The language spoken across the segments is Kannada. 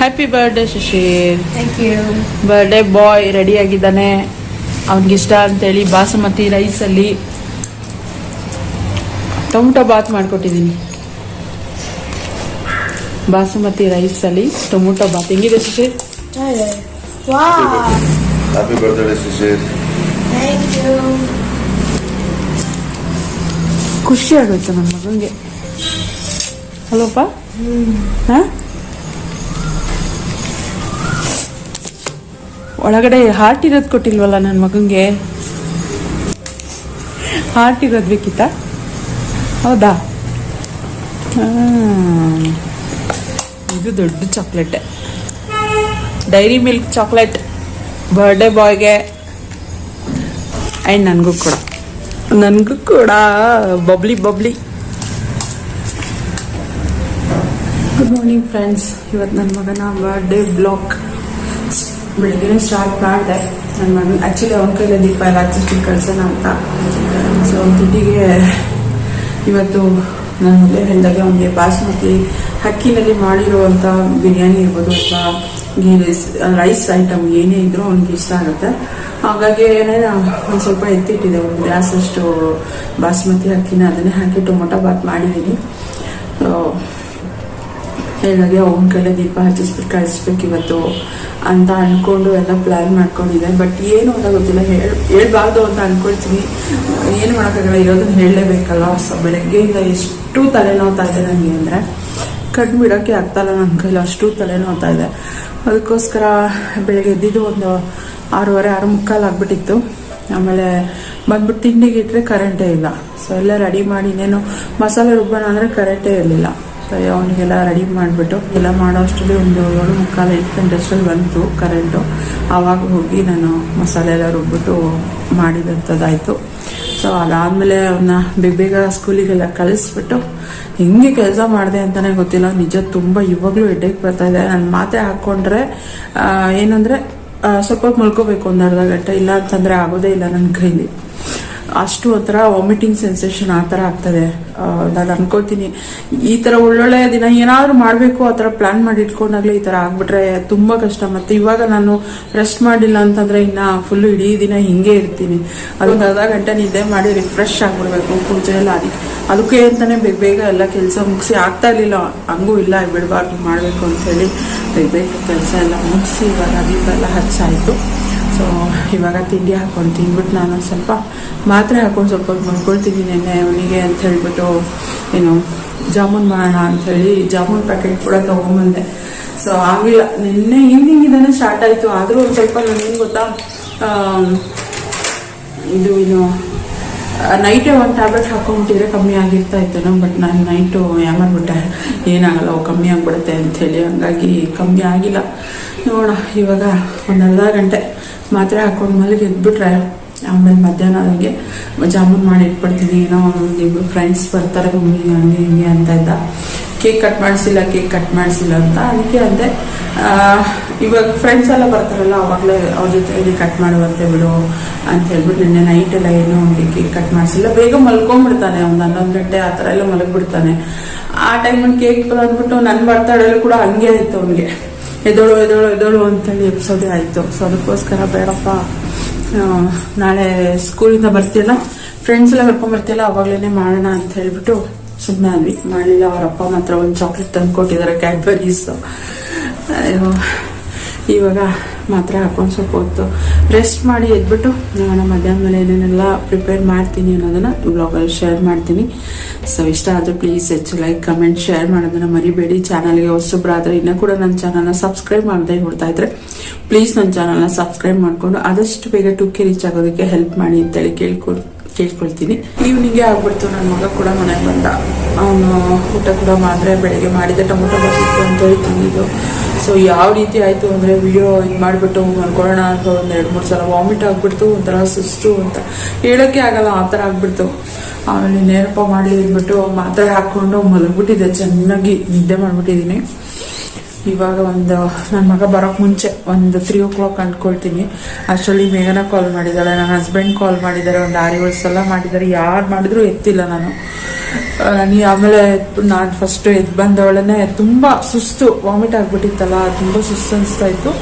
Happy birthday Shashir thank you birthday boy ready ಆಗಿದ್ದಾನೆ. ಅವ್ನಿಗಿಷ್ಟ ಅಂತೇಳಿ ಬಾಸುಮತಿ ರೈಸಲ್ಲಿ ಟೊಮೊಟೊ ಬಾತ್ ಮಾಡಿಕೊಟ್ಟಿದ್ದೀನಿ. ಬಾಸುಮತಿ ರೈಸಲ್ಲಿ ಟೊಮೊಟೊ ಬಾತ್. ಹೆಂಗಿದೆ ಶಶೀರ್ ವಾ ಹ್ಯಾಪಿ ಬರ್ತ್ಡೇ ಶಿಶಿರ್ ಖುಷಿ ಆಗುತ್ತೆ ನನ್ನ ಮಗನಿಗೆ. ಹಲೋಪ್ಪ ಹಾ? ಒಳಗಡೆ ಹಾರ್ಟ್ ಇರೋದು ಕೊಟ್ಟಿಲ್ವಲ್ಲ ನನ್ನ ಮಗನಿಗೆ ಹಾರ್ಟ್ ಇರೋದು ಬೇಕಿತ್ತ? ಹೌದಾ? ಇದು ದೊಡ್ಡ ಚಾಕ್ಲೇಟೆ ಡೈರಿ ಮಿಲ್ಕ್ ಚಾಕ್ಲೇಟ್ ಬರ್ಡೇ ಬಾಯ್ಗೆ ಆ್ಯಂಡ್ ನನಗೂ ಕೂಡ. ನನಗೂ ಕೂಡ. Bubbly bubbly. Good morning friends ಇವತ್ತು ನನ್ನ ಮಗನ ಬರ್ಡೇ ಬ್ಲಾಕ್ ಬೆಳಿಗ್ಗೆ ಸ್ಟಾರ್ಟ್ ಮಾಡಿದೆ ನನ್ನ ಮಗನ ಆ್ಯಕ್ಚುಲಿ ಅವನ ಕೈಲೇ ದೀಪ ಎಲ್ಲ ಹಚ್ಚಿಟ್ಟು ಕಳ್ಸೋಣ ಅಂತ. ಸೊ ದುಡ್ಡಿಗೆ, ಇವತ್ತು ನಾನು ಮೊದಲೇ ಹೇಳಿದಾಗ ಅವನಿಗೆ ಬಾಸ್ಮತಿ ಹಕ್ಕಿನಲ್ಲಿ ಮಾಡಿರುವಂಥ ಬಿರಿಯಾನಿ ಇರ್ಬೋದು ಅಥವಾ ಗೀ ರೈಸ್ ರೈಸ್ ಐಟಮ್ ಏನೇ ಇದ್ರೂ ಅವ್ನಿಗೆ ಇಷ್ಟ ಆಗುತ್ತೆ. ಹಾಗಾಗಿ ಒಂದು ಸ್ವಲ್ಪ ಎತ್ತಿಟ್ಟಿದೆ, ಒಂದು ಗ್ಲಾಸ್ ಅಷ್ಟು ಬಾಸ್ಮತಿ ಅಕ್ಕಿನ ಅದನ್ನೇ ಹಾಕಿ ಟೊಮೊಟೊ ಬಾತ್ ಮಾಡಿದ್ದೀನಿ ಸೊ ಹೇಳಾಗೆ ಅವನ ಕೈಲಿ ದೀಪ ಹಚ್ಚಿಸ್ಬಿಟ್ಟು ಕಳಿಸ್ಬೇಕು ಇವತ್ತು ಅಂತ ಅನ್ಕೊಂಡು ಎಲ್ಲ ಪ್ಲ್ಯಾನ್ ಮಾಡ್ಕೊಂಡಿದ್ದೆ. ಬಟ್ ಏನು ಅಂತ ಗೊತ್ತಿಲ್ಲ. ಹೇಳ್ ಹೇಳ್ಬಾರ್ದು ಅಂತ ಅನ್ಕೊಳ್ತೀನಿ. ಏನು ಮಾಡೋಕ್ಕಾಗಲ್ಲ, ಇರೋದನ್ನ ಹೇಳಲೇಬೇಕಲ್ಲ ಸೊ ಬೆಳಗ್ಗೆಯಿಂದ ಎಷ್ಟು ತಲೆನೋವ್ತಾ ಇದೆ ನನಗೆ ಅಂದರೆ, ಕಣ್ಣು ಬಿಡೋಕ್ಕೆ ಆಗ್ತಾಯಿಲ್ಲ ನನ್ನ ಕೈಲಿ. ಅಷ್ಟು ತಲೆನೋವ್ತಾ ಇದೆ. ಅದಕ್ಕೋಸ್ಕರ ಬೆಳಗ್ಗೆ ಎದ್ದಿದ್ದು ಒಂದು ಆರೂವರೆ, ಆರು ಮುಕ್ಕಾಲು ಆಗ್ಬಿಟ್ಟಿತ್ತು. ಆಮೇಲೆ ಬಂದ್ಬಿಟ್ಟು ತಿಂಡಿಗೆ ಇಟ್ಟರೆ ಕರೆಂಟೇ ಇಲ್ಲ. ಸೊ ಎಲ್ಲ ರೆಡಿ ಮಾಡಿ ಇನ್ನೇನು ಮಸಾಲೆ ರುಬ್ಬೋಣ ಅಂದರೆ ಕರೆಂಟೇ ಇರಲಿಲ್ಲ. ಅವನಿಗೆಲ್ಲ ರೆಡಿ ಮಾಡಿಬಿಟ್ಟು ಎಲ್ಲ ಮಾಡೋ ಅಷ್ಟರಲ್ಲಿ ಒಂದು ಏಳು ಮುಕ್ಕಾಲು ಎಂಟು ಗಂಟೆ ಅಷ್ಟರಲ್ಲಿ ಬಂತು ಕರೆಂಟು ಆವಾಗ ಹೋಗಿ ನಾನು ಮಸಾಲೆ ಎಲ್ಲ ರುಬ್ಬಿಟ್ಟು ಮಾಡಿದಂಥದ್ದಾಯಿತು ಸೊ ಅದಾದಮೇಲೆ ಅವನ್ನ ಬೇಗ ಬೇಗ ಸ್ಕೂಲಿಗೆಲ್ಲ ಕಳಿಸ್ಬಿಟ್ಟು ಹೆಂಗೆ ಕೆಲಸ ಮಾಡಿದೆ ಅಂತಲೇ ಗೊತ್ತಿಲ್ಲ. ನಿಜ ತುಂಬ ಇವಾಗಲೂ ಹೆಡ್ಡೇಕ್ ಬರ್ತಾ ಇದೆ. ನಾನು ಮಾತೆ ಹಾಕ್ಕೊಂಡ್ರೆ ಏನಂದರೆ ಸ್ವಲ್ಪ ಮುಳ್ಕೋಬೇಕು ಒಂದು ಅರ್ಧ ಗಂಟೆ. ಇಲ್ಲ ಅಂತಂದರೆ ಆಗೋದೇ ಇಲ್ಲ ನನ್ನ ಕೈಲಿ. ಅಷ್ಟು ಒಂಥರ ವಾಮಿಟಿಂಗ್ ಸೆನ್ಸೇಷನ್ ಆ ಥರ ಆಗ್ತದೆ. ನಾನು ಅನ್ಕೋತೀನಿ ಈ ಥರ ಒಳ್ಳೊಳ್ಳೆ ದಿನ ಏನಾದರೂ ಮಾಡಬೇಕು, ಆ ಥರ ಪ್ಲಾನ್ ಮಾಡಿ ಇಟ್ಕೊಂಡಾಗ್ಲೇ ಈ ಥರ ಆಗ್ಬಿಟ್ರೆ ತುಂಬ ಕಷ್ಟ. ಮತ್ತೆ ಇವಾಗ ನಾನು ರೆಸ್ಟ್ ಮಾಡಿಲ್ಲ ಅಂತಂದ್ರೆ ಇನ್ನ ಫುಲ್ ಇಡೀ ದಿನ ಹಿಂಗೆ ಇರ್ತೀನಿ. ಅದೊಂದು ಅರ್ಧ ಗಂಟೆ ನಿದ್ದೆ ಮಾಡಿ ರಿಫ್ರೆಶ್ ಆಗ್ಬಿಡ್ಬೇಕು, ಪೂಜೆ ಎಲ್ಲ ಅದಕ್ಕೆ ಅದಕ್ಕೆ ಅಂತಾನೆ ಬೇಗ ಬೇಗ ಎಲ್ಲ ಕೆಲಸ ಮುಗಿಸಿ ಆಗ್ತಾ ಇರ್ಲಿಲ್ಲ. ಹಂಗೂ ಇಲ್ಲ, ಬಿಡಬಾರ್ದು, ಮಾಡಬೇಕು ಅಂತೇಳಿ ಬೇಗ ಬೇಗ ಕೆಲಸ ಎಲ್ಲ ಮುಗಿಸಿ ಇವಾಗ ದೀಪ ಎಲ್ಲ ಹಚ್ಚಾಯಿತು. ಸೊ ಇವಾಗ ತಿಂಡಿ ಹಾಕೊಂಡು ತಿಂದ್ಬಿಟ್ಟು ನಾನು ಸ್ವಲ್ಪ ಮಾತ್ರೆ ಹಾಕೊಂಡು ಸ್ವಲ್ಪ ನೆನ್ನೆ ಅವನಿಗೆ ಅಂತ ಹೇಳ್ಬಿಟ್ಟು ಏನು ಜಾಮೂನ್ ಮಾಡೋಣ ಅಂಥೇಳಿ ಜಾಮೂನ್ ಪ್ಯಾಕೆಟ್ ಕೂಡ ತೊಗೊಂಬಂದೆ ಸೊ ಆಗಿಲ್ಲ ನಿನ್ನೆ ಈವ್ನಿಂಗ್ ಇದನ್ನು ಸ್ಟಾರ್ಟ್ ಆಯಿತು. ಆದರೂ ಒಂದು ಸ್ವಲ್ಪ ನನಗೇನು ಗೊತ್ತಾ ಇದು ಏನು ನೈಟೇ ಒಂದು ಟ್ಯಾಬ್ಲೆಟ್ ಹಾಕೊಂಡ್ಬಿಟ್ಟಿದ್ರೆ ಕಮ್ಮಿ ಆಗಿರ್ತಾ ಇತ್ತು ಬಟ್ ನಾನು ನೈಟು ಯಾಮಾರ್ಬಿಟ್ಟೆ ಏನಾಗಲ್ಲ ಕಮ್ಮಿ ಆಗಿಬಿಡುತ್ತೆ ಅಂಥೇಳಿ ಹಂಗಾಗಿ ಕಮ್ಮಿ ಆಗಿಲ್ಲ. ನೋಡೋಣ, ಇವಾಗ ಒಂದು ಅರ್ಧ ಗಂಟೆ. ಮಾತ್ರೆ ಹಾಕೊಂಡು ಮೇಲೆ ಎದ್ಬಿಟ್ರೆ ಆಮೇಲೆ ಮಧ್ಯಾಹ್ನ ನನಗೆ ಜಾಮೂನ್ ಮಾಡಿ ಇಟ್ಬಿಡ್ತೀನಿ ಏನೋ ಇಬ್ಬರು ಫ್ರೆಂಡ್ಸ್ ಬರ್ತಾರೆ ಮಮ್ಮಿ ಹಂಗೆ ಹಿಂಗೆ ಅಂತ ಇದ್ದ ಕೇಕ್ ಕಟ್ ಮಾಡಿಸಿಲ್ಲ, ಕೇಕ್ ಕಟ್ ಮಾಡಿಸಿಲ್ಲ ಅಂತ ಅದಕ್ಕೆ ಅಂದೆ. ಇವಾಗ ಫ್ರೆಂಡ್ಸ್ ಎಲ್ಲ ಬರ್ತಾರಲ್ಲ, ಅವಾಗಲೇ ಅವ್ರ ಜೊತೆ ಕಟ್ ಮಾಡುವಂತೆ ಬಿಡು ಅಂತ ಹೇಳ್ಬಿಟ್ಟು ನಿನ್ನೆ ನೈಟ್ ಎಲ್ಲ ಏನೋ ಒಂದು ಕೇಕ್ ಕಟ್ ಮಾಡಿಸಿಲ್ಲ. ಬೇಗ ಮಲ್ಕೊಂಡ್ಬಿಡ್ತಾನೆ, ಒಂದು ಹನ್ನೊಂದು ಗಂಟೆ ಆ ಥರ ಎಲ್ಲ ಮಲಗಿಬಿಡ್ತಾನೆ. ಆ ಟೈಮಲ್ಲಿ ಕೇಕ್ ಬಂದ್ಬಿಟ್ಟು ನನ್ನ ಬರ್ತಾಡಲ್ಲೂ ಕೂಡ ಹಂಗೆ ಇತ್ತು ಅವ್ನಿಗೆ. ಎದೋಳು ಎದೋಳು ಎದೋಳು ಅಂತೇಳಿ ಎಪ್ಸೋದೆ ಆಯಿತು ಸೊ ಅದಕ್ಕೋಸ್ಕರ ಬೇಡಪ್ಪ ನಾಳೆ ಸ್ಕೂಲಿಂದ ಬರ್ತೀಯಲ್ಲ ಫ್ರೆಂಡ್ಸ್ ಎಲ್ಲ ಕರ್ಕೊಂಡ್ ಬರ್ತಿಲ್ಲ ಅವಾಗ್ಲೇನೆ ಮಾಡೋಣ ಅಂತ ಹೇಳ್ಬಿಟ್ಟು ಸುಮ್ಮನೆ ಆದ್ವಿ ಮಾಡಲಿಲ್ಲ ಅವ್ರ ಅಪ್ಪ ಮಾತ್ರ ಒಂದು ಚಾಕ್ಲೇಟ್ ತಂದು ಕೊಟ್ಟಿದ್ದಾರೆ ಕ್ಯಾಡ್ಬರೀಸ್ ಅಯ್ಯೋ ಇವಾಗ ಮಾತ್ರ ಹಾಕೊಂಡು ಸ್ವಲ್ಪ ಹೊತ್ತು ರೆಸ್ಟ್ ಮಾಡಿ ಎದ್ಬಿಟ್ಟು, ನಾನು ಮಧ್ಯಾಹ್ನ ಮೇಲೆ ಏನೇನೆಲ್ಲ ಪ್ರಿಪೇರ್ ಮಾಡ್ತೀನಿ ಅನ್ನೋದನ್ನು ಬ್ಲಾಗಲ್ಲಿ ಶೇರ್ ಮಾಡ್ತೀನಿ. ಸೊ ಇಷ್ಟ ಆದರೆ ಪ್ಲೀಸ್ ಹೆಚ್ಚು ಲೈಕ್ ಕಮೆಂಟ್ ಶೇರ್ ಮಾಡೋದನ್ನು ಮರಿಬೇಡಿ. ಚಾನಲ್ಗೆ ಹೊಸಬ್ರಾದ್ರೆ ಇನ್ನೂ ಕೂಡ ನನ್ನ ಚಾನಲ್ನ ಸಬ್ಸ್ಕ್ರೈಬ್ ಮಾಡದೆ ನೋಡ್ತಾ ಇದ್ರೆ ಪ್ಲೀಸ್ ನನ್ನ ಚಾನಲ್ನ ಸಬ್ಸ್ಕ್ರೈಬ್ ಮಾಡಿಕೊಂಡು ಆದಷ್ಟು ಬೇಗ ಟುಕ್ಕೆ ರೀಚ್ ಆಗೋದಕ್ಕೆ ಹೆಲ್ಪ್ ಮಾಡಿ ಅಂತೇಳಿ ಕೇಳ್ಕೊಳ್ ಕೇಳ್ಕೊಳ್ತೀನಿ. ಈವ್ನಿಂಗೇ ಆಗ್ಬಿಡ್ತು. ನನ್ನ ಮಗ ಕೂಡ ಮನೆಗೆ ಬಂದ. ಅವನು ಊಟ ಕೂಡ ಮಾಡಿದ್ರೆ ಬೆಳಗ್ಗೆ ಮಾಡಿದ, ಟೊಮೊಟೊ ಬಸಿತ್ತು ಅಂತೇಳಿ ತಿಂದಿದ್ದು. ಸೊ ಯಾವ ರೀತಿ ಆಯಿತು ಅಂದರೆ ವಿಡಿಯೋ ಇದು ಮಾಡಿಬಿಟ್ಟು ಮಲ್ಕೊಳ್ಳೋಣ ಅಂತ ಒಂದು ಎರಡು ಮೂರು ಸಲ ವಾಮಿಟ್ ಆಗಿಬಿಡ್ತು, ಒಂಥರ ಸುಸ್ತು ಅಂತ. ಹೇಳೋಕ್ಕೆ ಆಗಲ್ಲ, ಆ ಥರ ಆಗ್ಬಿಡ್ತು. ಆಮೇಲೆ ನೇರಪ್ಪ ಮಾಡಲಿ ಅಂದ್ಬಿಟ್ಟು ಮಾತ್ರೆ ಹಾಕ್ಕೊಂಡು ಮಲಗ್ಬಿಟ್ಟಿದ್ದೆ. ಚೆನ್ನಾಗಿ ನಿದ್ದೆ ಮಾಡಿಬಿಟ್ಟಿದ್ದೀನಿ. ಇವಾಗ ಒಂದು ನನ್ನ ಮಗ ಬರೋಕ್ಕೆ ಮುಂಚೆ ಒಂದು ತ್ರೀ ಓ ಕ್ಲಾಕ್ ಅಂದ್ಕೊಳ್ತೀನಿ ಅಷ್ಟರಲ್ಲಿ ಮೇಘನ ಕಾಲ್ ಮಾಡಿದ್ದಾಳೆ ನನ್ನ ಹಸ್ಬೆಂಡ್ ಕಾಲ್ ಮಾಡಿದ್ದಾರೆ, ಒಂದು ಆರು ಏಳು ಸಲ ಮಾಡಿದ್ದಾರೆ. ಯಾರು ಮಾಡಿದ್ರು ಎತ್ತಿಲ್ಲ ನಾನು. ನೀ ಆಮೇಲೆ ನಾನು ಫಸ್ಟ್ ಎದ್ದು ಬಂದವಳನ್ನೇ ತುಂಬ ಸುಸ್ತು ವಾಮಿಟ್ ಆಗಿಬಿಟ್ಟಿತ್ತಲ್ಲ, ತುಂಬ ಸುಸ್ತು ಅನಿಸ್ತಾ ಇತ್ತು.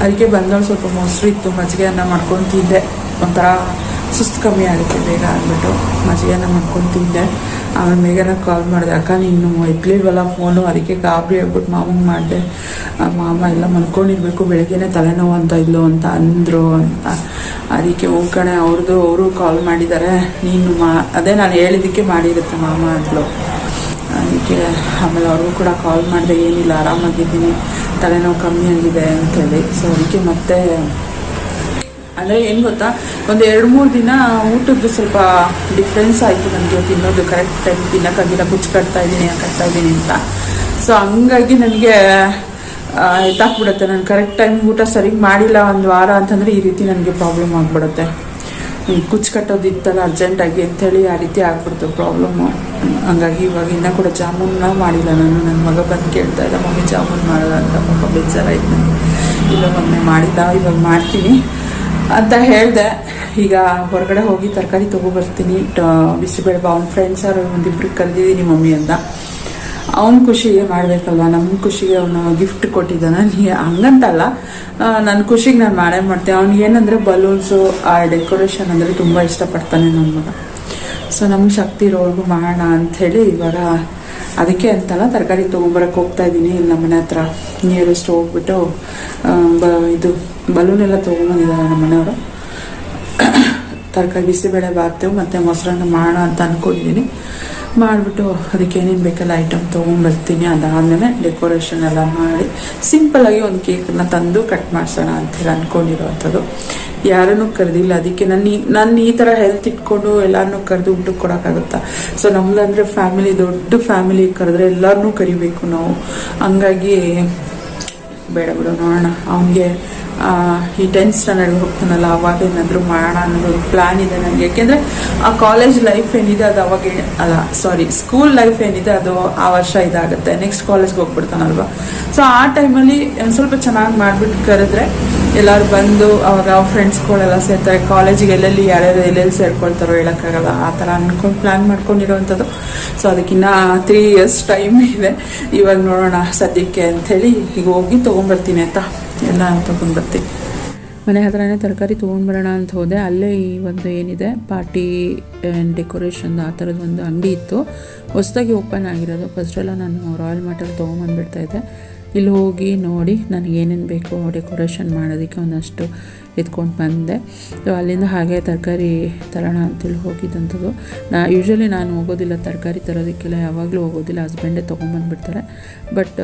ಅದಕ್ಕೆ ಬಂದವಳು ಸ್ವಲ್ಪ ಮೊಸರು ಇತ್ತು ಮಜ್ಜಿಗೆ ಅನ್ನ ಮಾಡ್ಕೊಂಡು ತಿಂದೆ. ಒಂಥರ ಸುಸ್ತು ಕಮ್ಮಿ ಆಗುತ್ತೆ, ಬೇಗ ಅಂದ್ಬಿಟ್ಟು ಮಜ್ಜಿಗೆನ ಮಾಡ್ಕೊಂಡು ತಿಂದೆ. ಆಮೇಲೆ ಬೇಗನ ಕಾಲ್ ಮಾಡಿದೆ, ಅಕ್ಕ, ನೀನು ಎತ್ಲಿಲ್ವಲ್ಲ ಫೋನು ಅದಕ್ಕೆ ಗಾಬರಿ ಆಗ್ಬಿಟ್ಟು ಮಾಮಂಗೆ ಮಾಡಿದೆ. ಮಾಮ ಎಲ್ಲ ಮಲ್ಕೊಂಡಿರ್ಬೇಕು, ಬೆಳಗ್ಗೆನೆ ತಲೆನೋವು ಅಂತ ಇಲ್ಲೋ ಅಂತ ಅಂದರು ಅಂತ. ಅದಕ್ಕೆ ಹೋಗ್ ಕಣೆ ಅವ್ರದ್ದು ಅವರು ಕಾಲ್ ಮಾಡಿದ್ದಾರೆ ನೀನು ಮಾ ಅದೇ ನಾನು ಹೇಳಿದ್ದಕ್ಕೆ ಮಾಡಿರುತ್ತೆ ಮಾಮ ಅಂದ್ಲು. ಅದಕ್ಕೆ ಆಮೇಲೆ ಅವ್ರಿಗೂ ಕೂಡ ಕಾಲ್ ಮಾಡಿದೆ, ಏನಿಲ್ಲ, ಆರಾಮಾಗಿದ್ದೀನಿ. ತಲೆನೋವು ಕಮ್ಮಿ ಆಗಿದೆ ಅಂತೇಳಿ ಸೊ ಅದಕ್ಕೆ ಮತ್ತೆ ಅಂದರೆ ಏನು ಗೊತ್ತಾ? ಒಂದು ಎರಡು ಮೂರು ದಿನ ಊಟದ್ದು ಸ್ವಲ್ಪ ಡಿಫ್ರೆನ್ಸ್ ಆಯಿತು ನನಗೆ ತಿನ್ನೋದು. ಕರೆಕ್ಟ್ ಟೈಮ್ ತಿನ್ನೋಕ್ಕಾಗಿಲ್ಲ ಕುಚ್ಚು ಕಟ್ತಾ ಇದ್ದೀನಿ ಕಟ್ತಾ ಇದ್ದೀನಿ ಅಂತ. ಸೊ ಹಂಗಾಗಿ ನನಗೆ ಎತ್ತಾಕ್ಬಿಡುತ್ತೆ ನಾನು ಕರೆಕ್ಟ್ ಟೈಮ್ ಊಟ ಸರಿಗೆ ಮಾಡಿಲ್ಲ ಒಂದು ವಾರ ಅಂತಂದರೆ ಈ ರೀತಿ ನನಗೆ ಪ್ರಾಬ್ಲಮ್ ಆಗಿಬಿಡುತ್ತೆ. ಕುಚ್ಚು ಕಟ್ಟೋದಿತ್ತಲ್ಲ ಅರ್ಜೆಂಟಾಗಿ ಅಂಥೇಳಿ ಆ ರೀತಿ ಆಗ್ಬಿಡ್ತು ಪ್ರಾಬ್ಲಮ್ಮು ಹಂಗಾಗಿ ಇವಾಗ ಇನ್ನೂ ಕೂಡ ಜಾಮೂನ್ನ ಮಾಡಿಲ್ಲ ನಾನು. ನನ್ನ ಮಗ ಬಂದು ಕೇಳ್ತಾ ಇಲ್ಲ, ಮಮ್ಮಿ ಜಾಮೂನ್ ಮಾಡೋದ ಅಂತ. ಪಾಪ ಬೇಜಾರಾಯ್ತು ನನಗೆ. ಇಲ್ಲ ಮೊನ್ನೆ ಮಾಡಿಲ್ಲ, ಇವಾಗ ಮಾಡ್ತೀನಿ. ಅಂತ ಹೇಳಿದೆ. ಈಗ ಹೊರಗಡೆ ಹೋಗಿ ತರಕಾರಿ ತೊಗೊಬರ್ತೀನಿ ಬಿಸಿಬೇಳೆ ಅವ್ನ ಫ್ರೆಂಡ್ಸ್ ಅವ್ರು ಒಂದಿಬ್ರಿಗೆ ಕರೆದಿದ್ದೀನಿ ಮಮ್ಮಿ ಅಂತ. ಅವನ ಖುಷಿಗೆ ಮಾಡಬೇಕಲ್ವ? ನಮ್ಮ ಖುಷಿಗೆ ಅವನು ಗಿಫ್ಟ್ ಕೊಟ್ಟಿದ್ದಾನೆ. ಹಂಗಂತಲ್ಲ. ನನ್ನ ಖುಷಿಗೆ ನಾನು ಮಾಡೇ ಮಾಡ್ತೀನಿ ಅವ್ನಿಗೆ ಏನಂದರೆ ಬಲೂನ್ಸು ಆ ಡೆಕೋರೇಷನ್ ಅಂದರೆ ತುಂಬ ಇಷ್ಟಪಡ್ತಾನೆ ನನ್ನ ಮಗ. ಸೊ ನಮ್ಗೆ ಶಕ್ತಿ ಇರೋವರೆಗೂ ಮಾಡೋಣ ಅಂಥೇಳಿ ಇವಾಗ ಅದಕ್ಕೆ ಅಂತಲ್ಲ ತರಕಾರಿ ತೊಗೊಂಬರಕ್ಕೆ ಹೋಗ್ತಾ ಇದ್ದೀನಿ. ಇಲ್ಲಿ ನಮ್ಮ ಮನೆ ಹತ್ರ ನಿಯರೆಸ್ಟ್ ಹೋಗ್ಬಿಟ್ಟು ಬ ಇದು ಬಲೂನ್ ಎಲ್ಲ ತೊಗೊಂಬಂದಿದ್ದಾರೆ ನಮ್ಮ ಮನೆಯವರು ತರಕಾರಿ ಬಿಸಿಬೇಳೆ ಬಾತು ಮತ್ತು ಮೊಸರನ್ನ ಮಾಡೋಣ ಅಂತ ಅಂದ್ಕೊಂಡಿದ್ದೀನಿ ಮಾಡಿಬಿಟ್ಟು ಅದಕ್ಕೆ ಏನೇನು ಬೇಕಲ್ಲ ಐಟಮ್ ತೊಗೊಂಡ್ಬರ್ತೀನಿ ಅದಾದಮೇಲೆ ಡೆಕೋರೇಷನ್ ಎಲ್ಲ ಮಾಡಿ ಸಿಂಪಲ್ಲಾಗಿ ಒಂದು ಕೇಕನ್ನ ತಂದು ಕಟ್ ಮಾಡಿಸೋಣ ಅಂತೇಳಿ ಅಂದ್ಕೊಂಡಿರೋವಂಥದ್ದು ಯಾರನ್ನು ಕರೆದಿಲ್ಲ. ಅದಕ್ಕೆ ನನ್ನ ಈ ನನ್ನ ಈ ಥರ ಹೆಲ್ತ್ ಇಟ್ಕೊಂಡು ಎಲ್ಲರನ್ನೂ ಕರೆದು ಊಟಕ್ಕೆ ಕೊಡೋಕ್ಕಾಗುತ್ತಾ? ಸೊ ನಮ್ಮದಂದರೆ ಫ್ಯಾಮಿಲಿ ದೊಡ್ಡ ಫ್ಯಾಮಿಲಿ ಕರೆದ್ರೆ ಎಲ್ಲರನ್ನೂ ಕರಿಬೇಕು ನಾವು. ಹಂಗಾಗಿ ಬೇಡ ಬಿಡು, ನೋಡೋಣ. ಅವನಿಗೆ ಈ ಟೆಂತ್ ಸ್ಟ್ಯಾಂಡರ್ಡ್ ಹೋಗ್ತಾನಲ್ಲ, ಅವಾಗ ಏನಾದರೂ ಮಾಡೋಣ ಅನ್ನೋದು ಪ್ಲ್ಯಾನ್ ಇದೆ ನನಗೆ ಯಾಕೆಂದರೆ ಆ ಕಾಲೇಜ್ ಲೈಫ್ ಏನಿದೆ ಅದು ಅವಾಗ ಅಲ್ಲ ಸಾರಿ ಸ್ಕೂಲ್ ಲೈಫ್ ಏನಿದೆ ಅದು ಆ ವರ್ಷ ಇದಾಗುತ್ತೆ. ನೆಕ್ಸ್ಟ್ ಕಾಲೇಜ್ಗೆ ಹೋಗ್ಬಿಡ್ತಾನಲ್ವ? ಸೊ ಆ ಟೈಮಲ್ಲಿ ಒಂದು ಸ್ವಲ್ಪ ಚೆನ್ನಾಗಿ ಮಾಡಿಬಿಟ್ಟು ಕರೆದ್ರೆ ಎಲ್ಲರೂ ಬಂದು ಅವಾಗ ಫ್ರೆಂಡ್ಸ್ಗಳೆಲ್ಲ ಸೇರ್ತಾರೆ. ಕಾಲೇಜಿಗೆ ಎಲ್ಲೆಲ್ಲಿ ಯಾರ್ಯಾರು ಎಲ್ಲೆಲ್ಲಿ ಸೇರ್ಕೊಳ್ತಾರೋ ಹೇಳೋಕ್ಕಾಗಲ್ಲ. ಆ ಥರ ಅಂದ್ಕೊಂಡು ಪ್ಲ್ಯಾನ್ ಮಾಡ್ಕೊಂಡಿರೋವಂಥದ್ದು ಸೊ ಅದಕ್ಕಿನ್ನ ತ್ರೀ ಇಯರ್ಸ್ ಟೈಮ್ ಇದೆ. ಇವಾಗ ನೋಡೋಣ ಸದ್ಯಕ್ಕೆ ಅಂಥೇಳಿ ಈಗ ಹೋಗಿ ತೊಗೊಂಬರ್ತೀನಿ ಆಯ್ತಾ? ಎಲ್ಲ ತೊಗೊಂಡ್ಬರ್ತೀನಿ ಮನೆ ಹತ್ರನೇ ತರಕಾರಿ ತೊಗೊಂಡ್ಬರೋಣ ಅಂತ ಹೋದೆ. ಅಲ್ಲೇ ಈ ಒಂದು ಏನಿದೆ, ಪಾರ್ಟಿ ಆ್ಯಂಡ್ ಡೆಕೋರೇಷನ್ ಆ ಥರದ್ದು ಒಂದು ಅಂಗಡಿ ಇತ್ತು. ಹೊಸದಾಗಿ ಓಪನ್ ಆಗಿರೋದು. ಫಸ್ಟೆಲ್ಲ ನಾನು ರಾಯಲ್ ಮಟಲ್ ತೊಗೊಂಬಂದ್ಬಿಡ್ತಾ ಇದ್ದೆ. ಇಲ್ಲಿ ಹೋಗಿ ನೋಡಿ ನನಗೆ ಏನೇನು ಬೇಕು ಡೆಕೋರೇಷನ್ ಮಾಡೋದಕ್ಕೆ ಒಂದಷ್ಟು ಎತ್ಕೊಂಡು ಬಂದೆ. ಸೊ ಅಲ್ಲಿಂದ ಹಾಗೆ ತರಕಾರಿ ತರೋಣ ಅಂತೇಳಿ ಹೋಗಿದ್ದಂಥದ್ದು. ನಾ ಯೂಶ್ವಲಿ ನಾನು ಹೋಗೋದಿಲ್ಲ ತರಕಾರಿ ತರೋದಕ್ಕೆಲ್ಲ, ಯಾವಾಗಲೂ ಹೋಗೋದಿಲ್ಲ. ಹಸ್ಬೆಂಡೇ ತೊಗೊಂಬಂದುಬಿಡ್ತಾರೆ ಬಟ್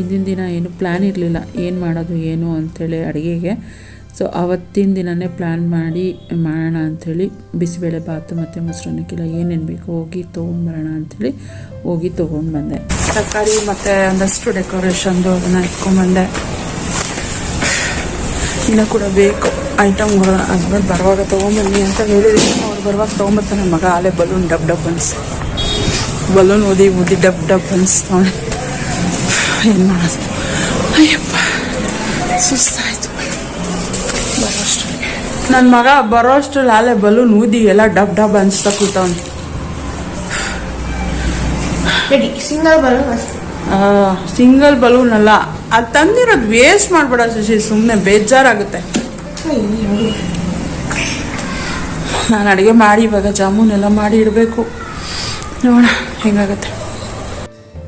ಇಂದಿನ ದಿನ ಏನು ಪ್ಲ್ಯಾನ್ ಇರಲಿಲ್ಲ. ಏನು ಮಾಡೋದು, ಏನು ಅಂಥೇಳಿ ಅಡುಗೆಗೆ. ಸೊ ಅವತ್ತಿನ ದಿನವೇ ಪ್ಲ್ಯಾನ್ ಮಾಡಿ ಮಾಡೋಣ ಅಂಥೇಳಿ, ಬಿಸಿಬೇಳೆ ಭಾತು ಮತ್ತು ಮೊಸರನ್ನಕ್ಕೆಲ್ಲ ಏನೇನು ಬೇಕು ಹೋಗಿ ತೊಗೊಂಬರೋಣ ಅಂಥೇಳಿ ಹೋಗಿ ತೊಗೊಂಡ್ಬಂದೆ ತರಕಾರಿ ಮತ್ತು ಒಂದಷ್ಟು ಡೆಕೋರೇಷನ್ದು ಅದನ್ನು ಇಟ್ಕೊಂಡ್ಬಂದೆ ಇನ್ನೂ ಕೂಡ ಬೇಕು. ಐಟಮ್ಗಳು ಹಸ್ಬೆಂಡ್ ಬರುವಾಗ ತೊಗೊಂಬನ್ನಿ ಅಂತ ಹೇಳಿದ್ರು ಅವ್ರು ಬರುವಾಗ ತೊಗೊಂಬರ್ತಾನೆ ಮಗ ಅಲ್ಲೇ ಬಲೂನ್ ಡಬ್ ಡಬ್ ಅನ್ಸ್ ಬಲೂನ್ ಓದಿ ಓದಿ ಡಬ್ ಡಬ್ ಅನ್ಸ್ತಾವನೆ ಏನು ಮಾಡೋದು? ಅಯ್ಯಪ್ಪ. ಸುಸ್ತಾಯಿತು. ಬರೋಷ್ಟ್ರಲ್ಲಿ. ನನ್ನ ಮಗ ಬರೋಷ್ಟು ಲಾಲೆ ಬಲೂನ್ ಊದಿ ಎಲ್ಲ ಡಬ್ ಡಬ್ ಅನ್ಸ್ತಾ ಕೂತವನ್. Single balloon. ಸಿಂಗಲ್ ಬಲೂನ್ ಅಲ್ಲ. ಅದು ತಂದಿರೋದು ವೇಸ್ಟ್ ಮಾಡ್ಬೇಡ ಶಶಿ ಸುಮ್ಮನೆ ಬೇಜಾರಾಗುತ್ತೆ. ನಾನು ಅಡುಗೆ ಮಾಡಿ ಇವಾಗ ಜಾಮೂನ್ ಎಲ್ಲ ಮಾಡಿ ಇಡಬೇಕು. ನೋಡೋಣ ಹೆಂಗಾಗತ್ತೆ.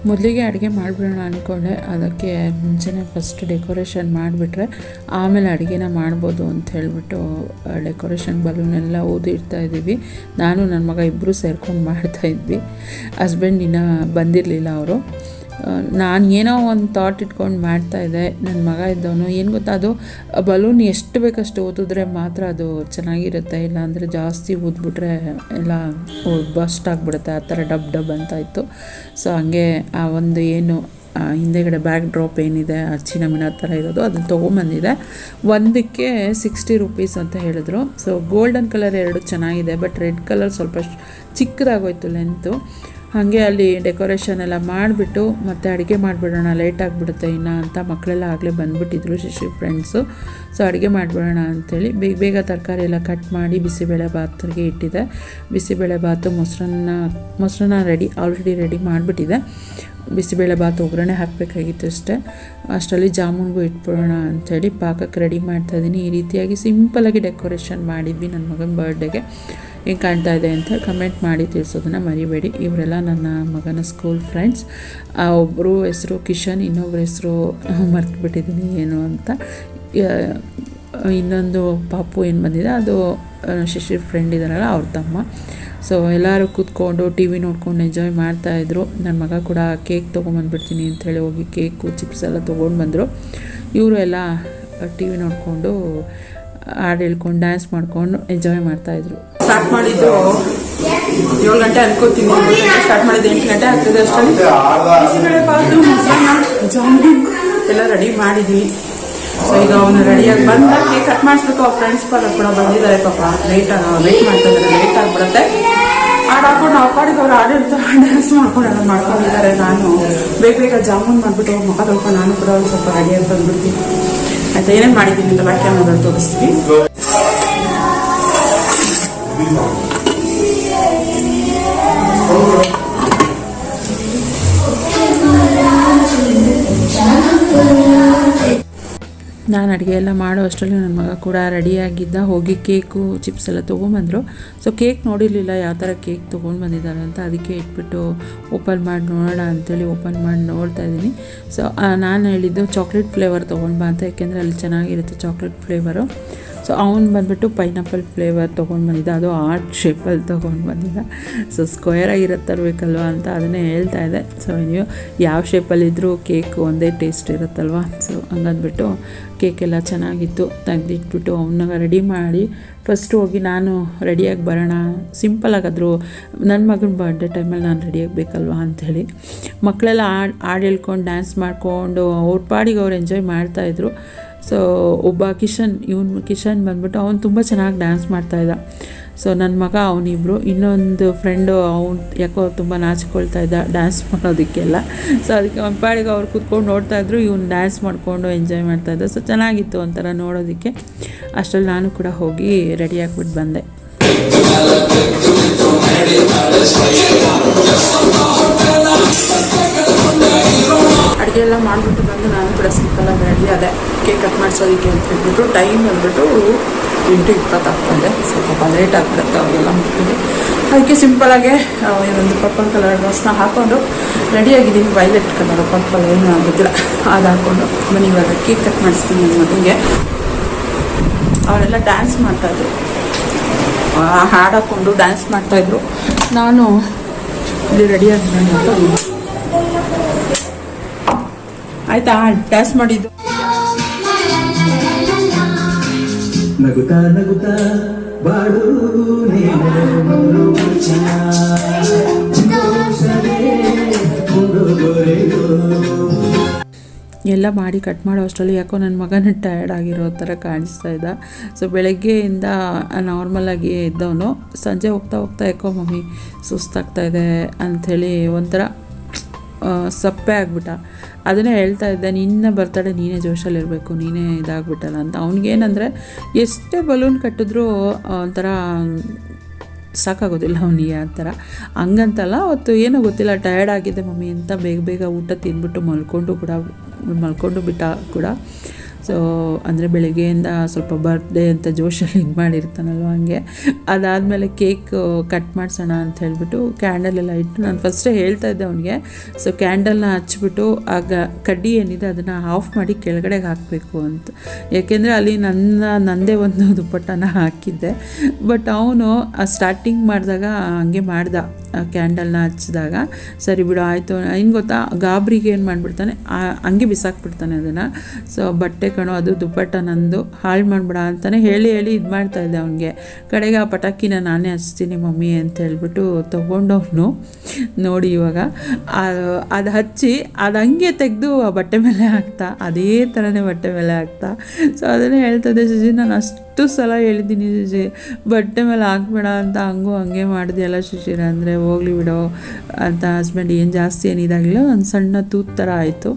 ಮೊದಲಿಗೆ ಅಡುಗೆ ಮಾಡಿಬಿಡೋಣ ಅಂದ್ಕೊಂಡೆ. ಅದಕ್ಕೆ ಮುಂಚೆನೇ ಫಸ್ಟ್ ಡೆಕೋರೇಷನ್ ಮಾಡಿಬಿಟ್ರೆ ಆಮೇಲೆ ಅಡುಗೆನ ಮಾಡ್ಬೋದು ಅಂತ ಹೇಳಿಬಿಟ್ಟು ಡೆಕೋರೇಷನ್ ಬಲೂನೆಲ್ಲ ಊದಿಡ್ತಾ ಇದ್ದೀವಿ. ನಾನು, ನನ್ನ ಮಗ ಇಬ್ಬರು ಸೇರ್ಕೊಂಡು ಮಾಡ್ತಾ ಇದ್ವಿ. ಹಸ್ಬೆಂಡ್ ಇನ್ನೂ ಬಂದಿರಲಿಲ್ಲ ಅವರು. ನಾನು ಏನೋ ಒಂದು ಥಾಟ್ ಇಟ್ಕೊಂಡು ಮಾಡ್ತಾ ಇದ್ದೆ. ನನ್ನ ಮಗ ಇದ್ದವನು, ಏನು ಗೊತ್ತಾ, ಅದು ಬಲೂನ್ ಎಷ್ಟು ಬೇಕಷ್ಟು ಓದಿದ್ರೆ ಮಾತ್ರ ಅದು ಚೆನ್ನಾಗಿರುತ್ತೆ, ಇಲ್ಲಾಂದರೆ ಜಾಸ್ತಿ ಊದ್ಬಿಟ್ರೆ ಎಲ್ಲ ಬಸ್ಟ್ ಆಗಿಬಿಡುತ್ತೆ, ಆ ಥರ ಡಬ್ ಡಬ್ ಅಂತ ಇತ್ತು. ಸೊ ಹಂಗೆ ಆ ಒಂದು ಏನು ಹಿಂದೆಗಡೆ ಬ್ಯಾಕ್ ಡ್ರಾಪ್ ಏನಿದೆ ಅಚ್ಚಿನ ಮಿನ ಥರ ಇರೋದು, ಅದನ್ನು ತೊಗೊಂಬಂದಿದೆ ಒಂದಕ್ಕೆ ಸಿಕ್ಸ್ಟಿ ರುಪೀಸ್ ಅಂತ ಹೇಳಿದ್ರು. ಸೊ ಗೋಲ್ಡನ್ ಕಲರ್ ಎರಡು ಚೆನ್ನಾಗಿದೆ ಬಟ್ ರೆಡ್ ಕಲರ್ ಸ್ವಲ್ಪ ಚಿಕ್ಕದಾಗೋಯ್ತು ಲೆಂತು ಹಾಗೆ ಅಲ್ಲಿ ಡೆಕೋರೇಷನ್ ಎಲ್ಲ ಮಾಡಿಬಿಟ್ಟು ಮತ್ತೆ ಅಡುಗೆ ಮಾಡಿಬಿಡೋಣ ಲೇಟ್ ಆಗಿಬಿಡುತ್ತೆ ಇನ್ನು ಅಂತ ಮಕ್ಕಳೆಲ್ಲ ಆಗಲೇ ಬಂದುಬಿಟ್ಟಿದ್ರು ಶಿಶು ಫ್ರೆಂಡ್ಸು ಸೊ ಅಡುಗೆ ಮಾಡಿಬಿಡೋಣ ಅಂಥೇಳಿ ಬೇಗ ಬೇಗ ತರಕಾರಿ ಎಲ್ಲ ಕಟ್ ಮಾಡಿ ಬಿಸಿಬೇಳೆ ಬಾತ್ಗೆ ಇಟ್ಟಿದೆ. ಬಿಸಿಬೇಳೆ ಬಾತು ಮೊಸರನ್ನ ಮೊಸರನ್ನ ರೆಡಿ ಆಲ್ರೆಡಿ ರೆಡಿ ಮಾಡಿಬಿಟ್ಟಿದೆ. ಬಿಸಿಬೇಳೆ ಬಾತ್ ಒಗ್ಗರಣೆ ಹಾಕಬೇಕಾಗಿತ್ತು ಅಷ್ಟೇ. ಅಷ್ಟರಲ್ಲಿ ಜಾಮೂನ್ಗೂ ಇಟ್ಬಿಡೋಣ ಅಂಥೇಳಿ ಪಾಕಕ್ಕೆ ರೆಡಿ ಮಾಡ್ತಾಯಿದ್ದೀನಿ ಈ ರೀತಿಯಾಗಿ ಸಿಂಪಲಾಗಿ ಡೆಕೋರೇಷನ್ ಮಾಡಿದ್ವಿ ನನ್ನ ಮಗನ ಬರ್ಡೇಗೆ ಹೆಂಗೆ ಕಾಣ್ತಾ ಇದೆ ಅಂತ ಕಮೆಂಟ್ ಮಾಡಿ ತಿಳಿಸೋದನ್ನು ಮರಿಬೇಡಿ. ಇವರೆಲ್ಲ ನನ್ನ ಮಗನ ಸ್ಕೂಲ್ ಫ್ರೆಂಡ್ಸ್ ಒಬ್ಬರು ಹೆಸರು ಕಿಶನ್ ಇನ್ನೊಬ್ಬರ ಹೆಸರು ಮರ್ತುಬಿಟ್ಟಿದ್ದೀನಿ ಏನು ಅಂತ. ಇನ್ನೊಂದು ಪಾಪು ಏನು ಬಂದಿದೆ, ಅದು ಶಶಿ ಫ್ರೆಂಡ್ ಇದ್ದಾರಲ್ಲ ಅವ್ರ ತಮ್ಮ. ಸೊ ಎಲ್ಲರೂ ಕೂತ್ಕೊಂಡು ಟಿ ವಿ ನೋಡ್ಕೊಂಡು ಎಂಜಾಯ್ ಮಾಡ್ತಾಯಿದ್ರು ನನ್ನ ಮಗ ಕೂಡ ಕೇಕ್ ತೊಗೊಂಬಂದ್ಬಿಡ್ತೀನಿ ಅಂಥೇಳಿ ಹೋಗಿ ಕೇಕು ಚಿಪ್ಸ್ ಎಲ್ಲ ತೊಗೊಂಡು ಬಂದರು. ಇವರು ಎಲ್ಲ ಟಿ ವಿ ನೋಡಿಕೊಂಡು ಹಾಡು ಹೇಳ್ಕೊಂಡು ಡ್ಯಾನ್ಸ್ ಮಾಡ್ಕೊಂಡು ಎಂಜಾಯ್ ಮಾಡ್ತಾಯಿದ್ರು ಸ್ಟಾರ್ಟ್ ಮಾಡಿದ್ದು ಏಳು ಗಂಟೆ ಅನ್ಕೋತೀನಿ. ಸ್ಟಾರ್ಟ್ ಮಾಡಿದ್ದು ಎಂಟು ಗಂಟೆ ಆಗ್ತದೆ ಅಷ್ಟು. ಬಿಸಿಬೇಳೆಬಾತು ಮೊಸರನ್ನ ಜಾಮೂನ್ ಎಲ್ಲ ರೆಡಿ ಮಾಡಿದ್ವಿ. ಸೊ ಈಗ ಅವನು ರೆಡಿಯಾಗಿ ಬಂದ ಕೇಕ್ ಕಟ್ ಮಾಡಿಸ್ಬೇಕು. ಅವ್ರ ಫ್ರೆಂಡ್ಸ್ ಕೂಡ ಕೂಡ ಬಂದಿದ್ದಾರೆ ಪಾಪ. ಲೇಟ್ ವೇಟ್ ಮಾಡ್ತಾ ಇದ್ದಾರೆ ಲೇಟ್ ಆಗಿಬಿಡುತ್ತೆ. ಹಾಡು ಹಾಕೊಂಡು ನಾವು ಪಾಡಿಗೆ ಅವ್ರು ಹಾಡಿರ್ತಾರೆ ಡ್ಯಾನ್ಸ್ ಮಾಡ್ಕೊಂಡು ಮಾಡ್ಕೊಂಡಿದ್ದಾರೆ ನಾನು. ಬೇಗ ಬೇಗ ಜಾಮೂನ್ ಮಾಡಿಬಿಟ್ಟು ಮುಖ ತೊಳ್ಕೊಂಡು ನಾನು ಕೂಡ ಒಂದು ಸ್ವಲ್ಪ ರೆಡಿಯಾಗಿ ಬಂದ್ಬಿಡ್ತೀನಿ. ಆಯ್ತಾ ಏನೇನು ಮಾಡಿದ್ದೀನಿ ಅಂತ ಬಾಕಿ ಅನ್ನೋದನ್ನು ತೋರಿಸ್ತೀನಿ ನಾನು ಅಡುಗೆ ಎಲ್ಲ ಮಾಡೋ ಅಷ್ಟರಲ್ಲಿ ನನ್ನ ಮಗ ಕೂಡ ರೆಡಿಯಾಗಿದ್ದ. ಹೋಗಿ ಕೇಕು ಚಿಪ್ಸ್ ಎಲ್ಲ ತೊಗೊಂಬಂದರು. ಸೊ ಕೇಕ್ ನೋಡಿರಲಿಲ್ಲ ಯಾವ ಥರ ಕೇಕ್ ತೊಗೊಂಡು ಬಂದಿದ್ದಾರೆ ಅಂತ. ಅದಕ್ಕೆ ಇಟ್ಬಿಟ್ಟು ಓಪನ್ ಮಾಡಿ ನೋಡೋಣ ಅಂಥೇಳಿ ಓಪನ್ ಮಾಡಿ ನೋಡ್ತಾ ಇದ್ದೀನಿ. ಸೊ ನಾನು ಹೇಳಿದ್ದು ಚಾಕ್ಲೇಟ್ ಫ್ಲೇವರ್ ತೊಗೊಂಡು ಬಾ ಅಂತ. ಯಾಕೆಂದರೆ ಅಲ್ಲಿ ಚೆನ್ನಾಗಿರುತ್ತೆ ಚಾಕ್ಲೇಟ್ ಫ್ಲೇವರು ಸೊ ಅವ್ನು ಬಂದ್ಬಿಟ್ಟು ಪೈನಾಪಲ್ ಫ್ಲೇವರ್ ತೊಗೊಂಡು ಬಂದಿದ್ದ. ಅದು ಆರ್ಟ್ ಶೇಪಲ್ಲಿ ತೊಗೊಂಡು ಬಂದಿದ್ದ. ಸೊ ಸ್ಕ್ವೇರಾಗಿರೋದು ತರಬೇಕಲ್ವ ಅಂತ ಅದನ್ನೇ ಹೇಳ್ತಾ ಇದ್ದೆ. ಸೊ ನೀವು ಯಾವ ಶೇಪಲ್ಲಿದ್ದರೂ ಕೇಕ್ ಒಂದೇ ಟೇಸ್ಟ್ ಇರುತ್ತಲ್ವ? ಸೊ ಹಂಗಂದ್ಬಿಟ್ಟು ಕೇಕ್ ಎಲ್ಲ ಚೆನ್ನಾಗಿತ್ತು. ತೆಗೆದಿಟ್ಬಿಟ್ಟು ಅವನ್ನ ರೆಡಿ ಮಾಡಿ ಫಸ್ಟ್ ಹೋಗಿ ನಾನು ರೆಡಿಯಾಗಿ ಬರೋಣ. ಸಿಂಪಲಾಗಾದರೂ ನನ್ನ ಮಗನ ಬರ್ಡೇ ಟೈಮಲ್ಲಿ ನಾನು ರೆಡಿ ಅಂತ ಅಂಥೇಳಿ ಮಕ್ಕಳೆಲ್ಲ ಹಾಡು ಹಾಡು ಹೇಳ್ಕೊಂಡು ಡ್ಯಾನ್ಸ್ ಮಾಡಿಕೊಂಡು ಅವ್ರ ಪಾಡಿಗೆ ಅವ್ರು ಎಂಜಾಯ್ ಮಾಡ್ತಾಯಿದ್ರು ಸೊ ಒಬ್ಬ ಕಿಶನ್, ಇವನು ಕಿಶನ್ ಬಂದ್ಬಿಟ್ಟು ಅವನು ತುಂಬ ಚೆನ್ನಾಗಿ ಡ್ಯಾನ್ಸ್ ಮಾಡ್ತಾಯಿದ್ದ ಸೊ ನನ್ನ ಮಗ, ಅವನಿಬ್ರು, ಇನ್ನೊಂದು ಫ್ರೆಂಡು ಅವ್ನು ಯಾಕೋ ತುಂಬ ನಾಚಿಕೊಳ್ತಾ ಇದ್ದ ಡ್ಯಾನ್ಸ್ ಮಾಡೋದಕ್ಕೆಲ್ಲ. ಸೊ ಅದಕ್ಕೆ ಅವ್ನ ಪಾಡಿಗೆ ಅವ್ರು ಕೂತ್ಕೊಂಡು ನೋಡ್ತಾಯಿದ್ರು ಇವನು ಇವ್ನು ಡ್ಯಾನ್ಸ್ ಮಾಡಿಕೊಂಡು ಎಂಜಾಯ್ ಮಾಡ್ತಾಯಿದ್ದ ಸೊ ಚೆನ್ನಾಗಿತ್ತು ಒಂಥರ ನೋಡೋದಕ್ಕೆ. ಅಷ್ಟರಲ್ಲಿ ನಾನು ಕೂಡ ಹೋಗಿ ರೆಡಿ ಆಗಿಬಿಟ್ಟು ಬಂದೆ. ಅಡುಗೆ ಎಲ್ಲ ಮಾಡಿಬಿಟ್ಟು ಬಂದು ನಾನು ಕೂಡ ಸಿಕ್ಕಲ್ಲ ರೆಡಿ ಅದೇ ಕೇಕ್ ಕಟ್ ಮಾಡ್ಸೋದಕ್ಕೆ ಅಂತ ಹೇಳ್ಬಿಟ್ಟು ಟೈಮ್ ಬಂದ್ಬಿಟ್ಟು ಎಂಟು ಇಪ್ಪತ್ತು ಆಗ್ತದೆ. ಸ್ವಲ್ಪ ಲೇಟ್ ಆಗ್ಬಿಡುತ್ತೆ ಅವರೆಲ್ಲ ಮಕ್ಕಳಿಗೆ ಅದಕ್ಕೆ ಸಿಂಪಲಾಗೆ ಒಂದು ಪರ್ಪಲ್ ಕಲರ್ ಡ್ರೆಸ್ನ ಹಾಕ್ಕೊಂಡು ರೆಡಿಯಾಗಿದ್ದೀನಿ ವೈಲೆಟ್ ಕಲರ್ ಪರ್ಪಲ್ ಏನು ಆಗೋದಿಲ್ಲ. ಅದು ಹಾಕ್ಕೊಂಡು ಮನೆ ಇವಾಗ ಕೇಕ್ ಕಟ್ ಮಾಡಿಸ್ತೀನಿ ನನ್ನ ಮಗನಿಗೆ ಅವರೆಲ್ಲ ಡ್ಯಾನ್ಸ್ ಮಾಡ್ತಾಯಿದ್ರು ಹಾಡು ಹಾಕ್ಕೊಂಡು ಡ್ಯಾನ್ಸ್ ಮಾಡ್ತಾಯಿದ್ರು ನಾನು ಇಲ್ಲಿ ರೆಡಿಯಾಗಿ ಆಯಿತಾ ಆಯ್ತಾ? ಡ್ಯಾನ್ಸ್ ಮಾಡಿದ್ದು. ನಗುತ್ತಾ ನಗುತ್ತಾ ಉಡುಗೊರೆಯು. ಎಲ್ಲ ಮಾಡಿ ಕಟ್ ಮಾಡೋ ಅಷ್ಟರಲ್ಲಿ ಯಾಕೋ ನನ್ನ ಮಗನ ಟಯರ್ಡ್ ಆಗಿರೋ ಥರ ಕಾಣಿಸ್ತಾ ಇದ್ದ ಸೊ ಬೆಳಗ್ಗೆಯಿಂದ ನಾರ್ಮಲಾಗಿ ಇದ್ದವನು ಸಂಜೆ ಹೋಗ್ತಾ ಹೋಗ್ತಾ, ಯಾಕೋ ಮಮ್ಮಿ ಸುಸ್ತಾಗ್ತಾ ಇದೆ ಅಂಥೇಳಿ ಒಂಥರ ಸಪ್ಪೆ ಆಗ್ಬಿಟ್ಟ. ಅದನ್ನೇ ಹೇಳ್ತಾ ಇದ್ದೆ, ನಿನ್ನ ಬರ್ತಡೆ ನೀನೇ ಜೋಶಲ್ಲಿರಬೇಕು ನೀನೇ ಇದಾಗ್ಬಿಟ್ಟಲ್ಲ ಅಂತ. ಅವ್ನಿಗೇನಂದರೆ, ಎಷ್ಟೇ ಬಲೂನ್ ಕಟ್ಟಿದ್ರೂ ಒಂಥರ ಸಾಕಾಗೋದಿಲ್ಲ ಅವನಿಗೆ ಆ ಥರ. ಹಂಗಂತಲ್ಲ, ಅವತ್ತು ಏನೋ ಗೊತ್ತಿಲ್ಲ ಟಯರ್ಡ್ ಆಗಿದೆ ಮಮ್ಮಿ ಅಂತ ಬೇಗ ಬೇಗ ಊಟ ತಿಂದ್ಬಿಟ್ಟು ಮಲ್ಕೊಂಡು ಕೂಡ, ಮಲ್ಕೊಂಡು ಬಿಟ್ಟ ಕೂಡ. ಸೊ ಅಂದರೆ ಬೆಳಗ್ಗೆಯಿಂದ ಸ್ವಲ್ಪ ಬರ್ತ್ಡೇ ಅಂತ ಜೋಶಲ್ಲಿ ಹಿಂಗೆ ಮಾಡಿರ್ತಾನಲ್ವ ಹಂಗೆ. ಅದಾದಮೇಲೆ ಕೇಕ್ ಕಟ್ ಮಾಡಿಸೋಣ ಅಂತ ಹೇಳಿಬಿಟ್ಟು ಕ್ಯಾಂಡಲ್ ಎಲ್ಲ ಇಟ್ಟು ನಾನು ಫಸ್ಟೇ ಹೇಳ್ತಾ ಇದ್ದೆ ಅವನಿಗೆ. ಸೊ ಕ್ಯಾಂಡಲ್ನ ಹಚ್ಬಿಟ್ಟು ಆಗ ಕಡ್ಡಿ ಏನಿದೆ ಅದನ್ನು ಆಫ್ ಮಾಡಿ ಕೆಳಗಡೆಗೆ ಹಾಕಬೇಕು ಅಂತ. ಯಾಕೆಂದರೆ ಅಲ್ಲಿ ನನ್ನ, ನಂದೇ ಒಂದು ದುಪ್ಪಟ್ಟನ ಹಾಕಿದ್ದೆ. ಬಟ್ ಅವನು ಸ್ಟಾರ್ಟಿಂಗ್ ಮಾಡಿದಾಗ ಹಂಗೆ ಮಾಡ್ದ ಕ್ಯಾಂಡಲ್ನ ಹಚ್ಚಿದಾಗ. ಸರಿ ಬಿಡು, ಆಯಿತು. ಏನು ಗೊತ್ತಾ ಗಾಬರಿಗೆ ಏನು ಮಾಡಿಬಿಡ್ತಾನೆ ಹಂಗೆ ಬಿಸಾಕ್ಬಿಡ್ತಾನೆ ಅದನ್ನು. ಸೊ ಬಟ್ಟೆ ಕಣೋ, ಅದು ದುಪ್ಪಟ್ಟ ನಂದು, ಹಾಳು ಮಾಡಿಬಿಡ ಅಂತಲೇ ಹೇಳಿ ಹೇಳಿ ಇದು ಮಾಡ್ತಾ ಇದ್ದೆ ಅವನಿಗೆ. ಕಡೆಗೆ ಆ ಪಟಾಕಿನ ನಾನೇ ಹಚ್ತೀನಿ ಮಮ್ಮಿ ಅಂತ ಹೇಳ್ಬಿಟ್ಟು ತೊಗೊಂಡವನು. ನೋಡಿ ಇವಾಗ ಅದು ಹಚ್ಚಿ ಅದು ಹಂಗೆ ತೆಗೆದು ಆ ಬಟ್ಟೆ ಮೇಲೆ ಹಾಕ್ತಾ, ಅದೇ ಥರನೇ ಬಟ್ಟೆ ಮೇಲೆ ಹಾಕ್ತಾ. ಸೊ ಅದನ್ನೇ ಹೇಳ್ತಾ ಇದ್ದೆ ಸುಜಿ ನಾನು ಅಷ್ಟು ಎಷ್ಟು ಸಲ ಹೇಳಿದ್ದೀನಿ ಶಶಿ ಬಟ್ಟೆ ಮೇಲೆ ಹಾಕ್ಬೇಡ ಅಂತ ಹಂಗೂ ಹಂಗೆ ಮಾಡಿದೆಯಲ್ಲ ಶಿಶಿರ, ಅಂದರೆ ಹೋಗ್ಲಿ ಬಿಡೋ ಅಂತ ಹಸ್ಬೆಂಡ್ ಏನು ಜಾಸ್ತಿ ಏನು ಇದಾಗಿಲ್ಲ ಒಂದು ಸಣ್ಣ ತೂತ್ ಥರ ಆಯಿತು.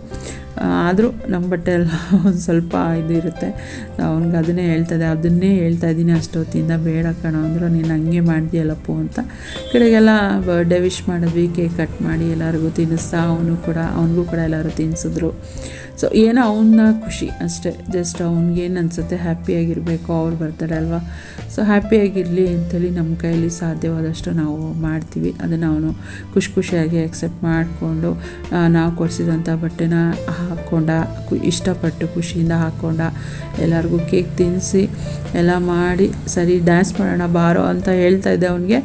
ಆದರೂ ನಮ್ಮ ಬಟ್ಟೆ ಎಲ್ಲ ಒಂದು ಸ್ವಲ್ಪ ಇದು ಇರುತ್ತೆ. ಅವ್ನಿಗೆ ಅದನ್ನೇ ಹೇಳ್ತದೆ ಅದನ್ನೇ ಹೇಳ್ತಾ ಇದ್ದೀನಿ ಅಷ್ಟೊತ್ತಿಂದ. ಬೇಡ ಕಣೋ, ಅಂದರು, ನೀನು ಹಂಗೆ ಮಾಡಿದೆಯಲ್ಲಪ್ಪು ಅಂತ. ಕಡೆಗೆಲ್ಲ ಬರ್ಡೇ ವಿಶ್ ಮಾಡಿದ್ವಿ ಕೇಕ್ ಕಟ್ ಮಾಡಿ ಎಲ್ಲರಿಗೂ ತಿನ್ನಿಸ್ತಾ, ಅವನು ಕೂಡ, ಅವನಿಗೂ ಕೂಡ ಎಲ್ಲರೂ ತಿನ್ನಿಸಿದ್ರು ಸೊ ಏನೋ ಅವನ ಖುಷಿ ಅಷ್ಟೇ. ಜಸ್ಟ್ ಅವ್ನಿಗೇನು ಅನಿಸುತ್ತೆ ಹ್ಯಾಪಿಯಾಗಿರಬೇಕು ಅವ್ರು ಬರ್ತಾರೆ ಅಲ್ವಾ ಸೊ ಹ್ಯಾಪಿಯಾಗಿರಲಿ ಅಂತೇಳಿ ನಮ್ಮ ಕೈಯಲ್ಲಿ ಸಾಧ್ಯವಾದಷ್ಟು ನಾವು ಮಾಡ್ತೀವಿ. ಅದನ್ನು ಅವನು ಖುಷಿ ಖುಷಿಯಾಗಿ ಅಕ್ಸೆಪ್ಟ್ ಮಾಡಿಕೊಂಡು ನಾವು ಕೊಡಿಸಿದಂಥ ಬಟ್ಟೆನ ಹಾಕ್ಕೊಂಡ ಇಷ್ಟಪಟ್ಟು ಖುಷಿಯಿಂದ ಹಾಕ್ಕೊಂಡ, ಎಲ್ಲರಿಗೂ ಕೇಕ್ ತಿನ್ನಿಸಿ ಎಲ್ಲ ಮಾಡಿ, ಸರಿ ಡ್ಯಾನ್ಸ್ ಮಾಡೋಣ, ಬಾರೋ ಅಂತ ಹೇಳ್ತಾ ಇದ್ದೆ ಅವನಿಗೆ.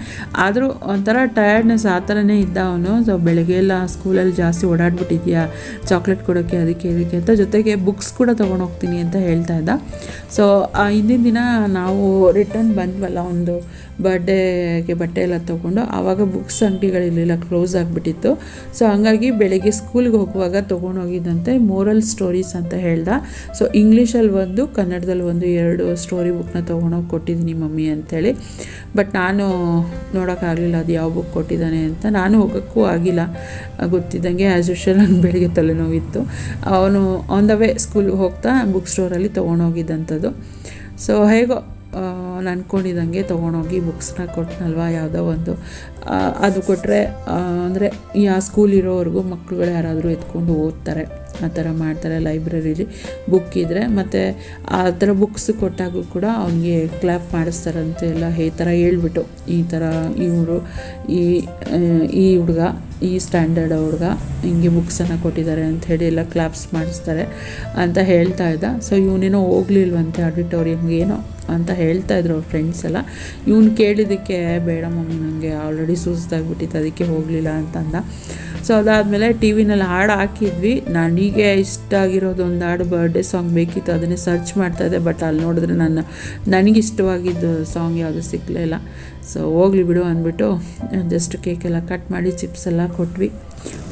ಆದರೂ ಒಂಥರ ಟಯರ್ಡ್ನೆಸ್ ಆ ಥರನೇ ಇದ್ದ ಅವನು. ಸೊ ಬೆಳಗ್ಗೆ ಎಲ್ಲ ಸ್ಕೂಲಲ್ಲಿ ಜಾಸ್ತಿ ಓಡಾಡ್ಬಿಟ್ಟಿದ್ಯಾ? ಚಾಕ್ಲೇಟ್ ಕೊಡೋಕ್ಕೆ ಅದಕ್ಕೆ ಇದಕ್ಕೆ ಅಂತ ಜೊತೆಗೆ ಬುಕ್ಸ್ ಕೂಡ ತೊಗೊಂಡು ಹೋಗ್ತೀನಿ ಅಂತ ಹೇಳ್ತಾ ಇದ್ದ. ಸೊ ಹಿಂದಿನ ದಿನ ನಾವು ರಿಟರ್ನ್ ಬಂದ್ವಲ್ಲ ಒಂದು ಬರ್ಡೇಗೆ ಬಟ್ಟೆ ಎಲ್ಲ ತೊಗೊಂಡು, ಆವಾಗ ಬುಕ್ಸ್ ಅಂಗಡಿಗಳಿರಲಿಲ್ಲ ಕ್ಲೋಸ್ ಆಗಿಬಿಟ್ಟಿತ್ತು. ಸೊ ಹಂಗಾಗಿ ಬೆಳಗ್ಗೆ ಸ್ಕೂಲ್ಗೆ ಹೋಗುವಾಗ ತೊಗೊಂಡೋಗಿದ್ದಂತೆ ಮೋರಲ್ ಸ್ಟೋರೀಸ್ ಅಂತ ಹೇಳ್ದ. ಸೊ ಇಂಗ್ಲೀಷಲ್ಲಿ ಒಂದು ಕನ್ನಡದಲ್ಲಿ ಒಂದು ಎರಡು ಸ್ಟೋರಿ ಬುಕ್ನ ತೊಗೊಂಡೋಗಿ ಕೊಟ್ಟಿದ್ದೀನಿ ಮಮ್ಮಿ ಅಂಥೇಳಿ ಬಟ್ ನಾನು ನೋಡೋಕ್ಕಾಗಲಿಲ್ಲ ಅದು ಯಾವ ಬುಕ್ ಕೊಟ್ಟಿದ್ದಾನೆ ಅಂತ. ನಾನು ಹೋಗೋಕ್ಕೂ ಆಗಿಲ್ಲ. ಗೊತ್ತಿದ್ದಂಗೆ ಆ್ಯಸ್ ಯೂಶಲ್ ನಂಗೆ ಬೆಳಿಗ್ಗೆ ತಲೆನೋವಿತ್ತು. ಅವನು ಆನ್ ದ ವೇ ಸ್ಕೂಲ್ಗೆ ಹೋಗ್ತಾ ಬುಕ್ ಸ್ಟೋರಲ್ಲಿ ತೊಗೊಂಡೋಗಿದ್ದಂಥದ್ದು. ಸೊ ಹೇಗೋ ನಾನು ಅಂದ್ಕೊಂಡಿದ್ದಂಗೆ ತೊಗೊಂಡೋಗಿ ಬುಕ್ಸ್ನ ಕೊಟ್ಟನಲ್ವ ಯಾವುದೋ ಒಂದು. ಅದು ಕೊಟ್ಟರೆ ಅಂದರೆ ಆ ಸ್ಕೂಲ್ ಇರೋವರೆಗೂ ಮಕ್ಕಳುಗಳು ಯಾರಾದರೂ ಎತ್ಕೊಂಡು ಓದ್ತಾರೆ. ಆ ಥರ ಮಾಡ್ತಾರೆ ಲೈಬ್ರರಿಲಿ. ಬುಕ್ ಇದ್ದರೆ ಮತ್ತು ಆ ಥರ ಬುಕ್ಸ್ ಕೊಟ್ಟಾಗೂ ಕೂಡ ಅವನಿಗೆ ಕ್ಲಾಪ್ ಮಾಡಿಸ್ತಾರಂತೆ ಎಲ್ಲ. ಈ ಥರ ಹೇಳ್ಬಿಟ್ಟು ಈ ಥರ ಇವರು ಈ ಈ ಹುಡುಗ, ಈ ಸ್ಟ್ಯಾಂಡರ್ಡ್ ಹುಡುಗ ಹಿಂಗೆ ಬುಕ್ಸನ್ನು ಕೊಟ್ಟಿದ್ದಾರೆ ಅಂತ ಹೇಳಿ ಎಲ್ಲ ಕ್ಲಾಪ್ಸ್ ಮಾಡಿಸ್ತಾರೆ ಅಂತ ಹೇಳ್ತಾ ಇದ್ದ. ಸೊ ಇವನೇನೋ ಹೋಗ್ಲಿಲ್ವಂತೆ ಆಡಿಟೋರಿಯಮ್ಗೆ ಏನೋ ಅಂತ ಹೇಳ್ತಾ ಇದ್ರು ಅವ್ರ ಫ್ರೆಂಡ್ಸ್ ಎಲ್ಲ. ಇವನು ಕೇಳಿದ್ದಕ್ಕೆ ಬೇಡ ಮಮ್ಮಿ ನನಗೆ ಆಲ್ರೆಡಿ ಸುಸ್ತಾಗ್ಬಿಟ್ಟಿತ್ತು ಅದಕ್ಕೆ ಹೋಗಲಿಲ್ಲ ಅಂತಂದ ಸೊ ಅದಾದಮೇಲೆ ಟಿ ವಿನಲ್ಲಿ ಹಾಡು ಹಾಕಿದ್ವಿ. ನನಗೆ ಇಷ್ಟ ಆಗಿರೋದು ಒಂದು ಹಾಡು ಬರ್ಡೇ ಸಾಂಗ್ ಬೇಕಿತ್ತು. ಅದನ್ನೇ ಸರ್ಚ್ ಮಾಡ್ತಾಯಿದ್ದೆ ಬಟ್ ಅಲ್ಲಿ ನೋಡಿದ್ರೆ ನನ್ನ, ನನಗಿಷ್ಟವಾಗಿದ್ದು ಸಾಂಗ್ ಯಾವುದು ಸಿಕ್ಕಲೇ ಇಲ್ಲ. ಸೊ ಹೋಗ್ಲಿ ಬಿಡು ಅಂದ್ಬಿಟ್ಟು ಜಸ್ಟ್ ಕೇಕೆಲ್ಲ ಕಟ್ ಮಾಡಿ ಚಿಪ್ಸ್ ಎಲ್ಲ ಕೊಟ್ವಿ.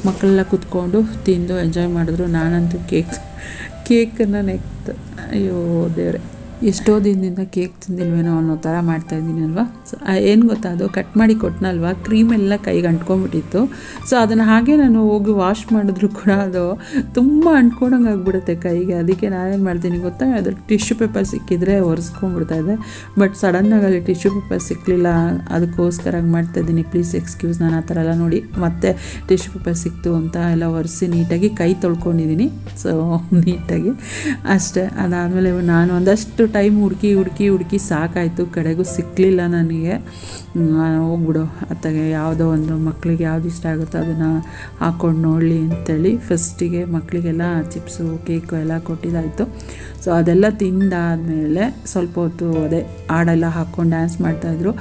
ಮಕ್ಕಳೆಲ್ಲ ಕುತ್ಕೊಂಡು ತಿಂದು ಎಂಜಾಯ್ ಮಾಡಿದ್ರು. ನಾನಂತೂ ಕೇಕ್ ಕೇಕನ್ನು ನೆಕ್ತ ಅಯ್ಯೋ ದೇವ್ರೆ. ಎಷ್ಟೋ ದಿನದಿಂದ ಕೇಕ್ ತಿಂದಿಲ್ವೇನೋ ಅನ್ನೋ ಥರ ಮಾಡ್ತಾಯಿದ್ದೀನಿ ಅಲ್ವಾ? ಸೊ ಏನು ಗೊತ್ತಾ, ಅದು ಕಟ್ ಮಾಡಿ ಕೊಟ್ಟನಲ್ವ ಕ್ರೀಮ್ ಎಲ್ಲ ಕೈಗೆ ಅಂಟ್ಕೊಂಡ್ಬಿಟ್ಟಿತ್ತು. ಸೊ ಅದನ್ನು ಹಾಗೆ ನಾನು ಹೋಗಿ ವಾಶ್ ಮಾಡಿದ್ರು ಕೂಡ ಅದು ತುಂಬ ಅಂಟ್ಕೊಂಡಂಗೆ ಆಗ್ಬಿಡುತ್ತೆ ಕೈಗೆ. ಅದಕ್ಕೆ ನಾನೇನು ಮಾಡ್ತೀನಿ ಗೊತ್ತಾ? ಅದು ಟಿಶ್ಯೂ ಪೇಪರ್ ಸಿಕ್ಕಿದ್ರೆ ಒರೆಸ್ಕೊಂಡ್ಬಿಡ್ತಾ ಇದೆ. ಬಟ್ ಸಡನ್ನಾಗಿ ಅಲ್ಲಿ ಟಿಶ್ಯೂ ಪೇಪರ್ ಸಿಕ್ಕಲಿಲ್ಲ ಅದಕ್ಕೋಸ್ಕರ ಮಾಡ್ತಾ ಮಾಡ್ತಾಯಿದ್ದೀನಿ ಪ್ಲೀಸ್ ಎಕ್ಸ್ಕ್ಯೂಸ್ ನಾನು ಆ ಥರ ಎಲ್ಲ ನೋಡಿ ಮತ್ತೆ ಟಿಶ್ಯೂ ಪೇಪರ್ ಸಿಕ್ತು ಅಂತ ಎಲ್ಲ ಒರೆಸಿ ನೀಟಾಗಿ ಕೈ ತೊಳ್ಕೊಂಡಿದ್ದೀನಿ. ಸೊ ನೀಟಾಗಿ. ಅಷ್ಟೇ. ಅದಾದಮೇಲೆ ನಾನು ಒಂದಷ್ಟು ಟೈಮ್ ಹುಡುಕಿ ಹುಡುಕಿ ಹುಡುಕಿ ಸಾಕಾಯಿತು, ಕಡೆಗೂ ಸಿಕ್ಕಲಿಲ್ಲ ನನಗೆ. ಹೋಗ್ಬಿಡು, ಅತ್ತಗೆ ಯಾವುದೋ ಒಂದು ಮಕ್ಕಳಿಗೆ ಯಾವ್ದು ಇಷ್ಟ ಆಗುತ್ತೋ ಅದನ್ನು ಹಾಕ್ಕೊಂಡು ನೋಡಲಿ ಅಂತೇಳಿ ಫಸ್ಟಿಗೆ ಮಕ್ಕಳಿಗೆಲ್ಲ ಚಿಪ್ಸು, ಕೇಕು ಎಲ್ಲ ಕೊಟ್ಟಿದ್ದಾಯಿತು. ಸೊ ಅದೆಲ್ಲ ತಿಂದಾದಮೇಲೆ ಸ್ವಲ್ಪ ಹೊತ್ತು ಅದೇ ಹಾಡೆಲ್ಲ ಹಾಕ್ಕೊಂಡು ಡ್ಯಾನ್ಸ್ ಮಾಡ್ತಾಯಿದ್ರು.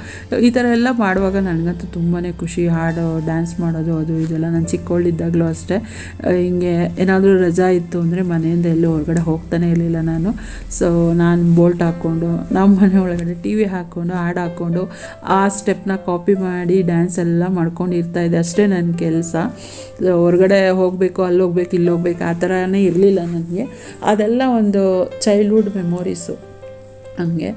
ಈ ಥರ ಎಲ್ಲ ಮಾಡುವಾಗ ನನಗಂತೂ ತುಂಬಾ ಖುಷಿ, ಹಾಡು ಡ್ಯಾನ್ಸ್ ಮಾಡೋದು, ಅದು, ಇದೆಲ್ಲ ನಾನು ಚಿಕ್ಕವಳಿದ್ದಾಗಲೂ ಅಷ್ಟೇ. ಹಿಂಗೆ ಏನಾದರೂ ರಜಾ ಇತ್ತು ಅಂದರೆ ಮನೆಯಿಂದ ಎಲ್ಲೂ ಹೊರಗಡೆ ಹೋಗ್ತಾನೆ ಇರಲಿಲ್ಲ ನಾನು. ಸೊ ನಾನು ಬೋಲ್ಟ್ ಹಾಕ್ಕೊಂಡು ನಮ್ಮ ಮನೆ ಒಳಗಡೆ ಟಿ ವಿ ಹಾಕ್ಕೊಂಡು, ಹಾಡು ಹಾಕ್ಕೊಂಡು, ಆ ಸ್ಟೆಪ್ನ ಕಾಪಿ ಮಾಡಿ ಡ್ಯಾನ್ಸ್ ಎಲ್ಲ ಮಾಡ್ಕೊಂಡು ಇದೆ. ಅಷ್ಟೇ ನನ್ನ ಕೆಲಸ. ಹೊರಗಡೆ ಹೋಗಬೇಕು, ಅಲ್ಲಿ ಹೋಗ್ಬೇಕು, ಇಲ್ಲಿ ಹೋಗ್ಬೇಕು, ಆ ಥರನೇ ಇರಲಿಲ್ಲ ನನಗೆ. ಅದೆಲ್ಲ ಒಂದು ಚೈಲ್ಡ್ಹುಡ್ ಮೆಮೊರೀಸು ಹಂಗೆ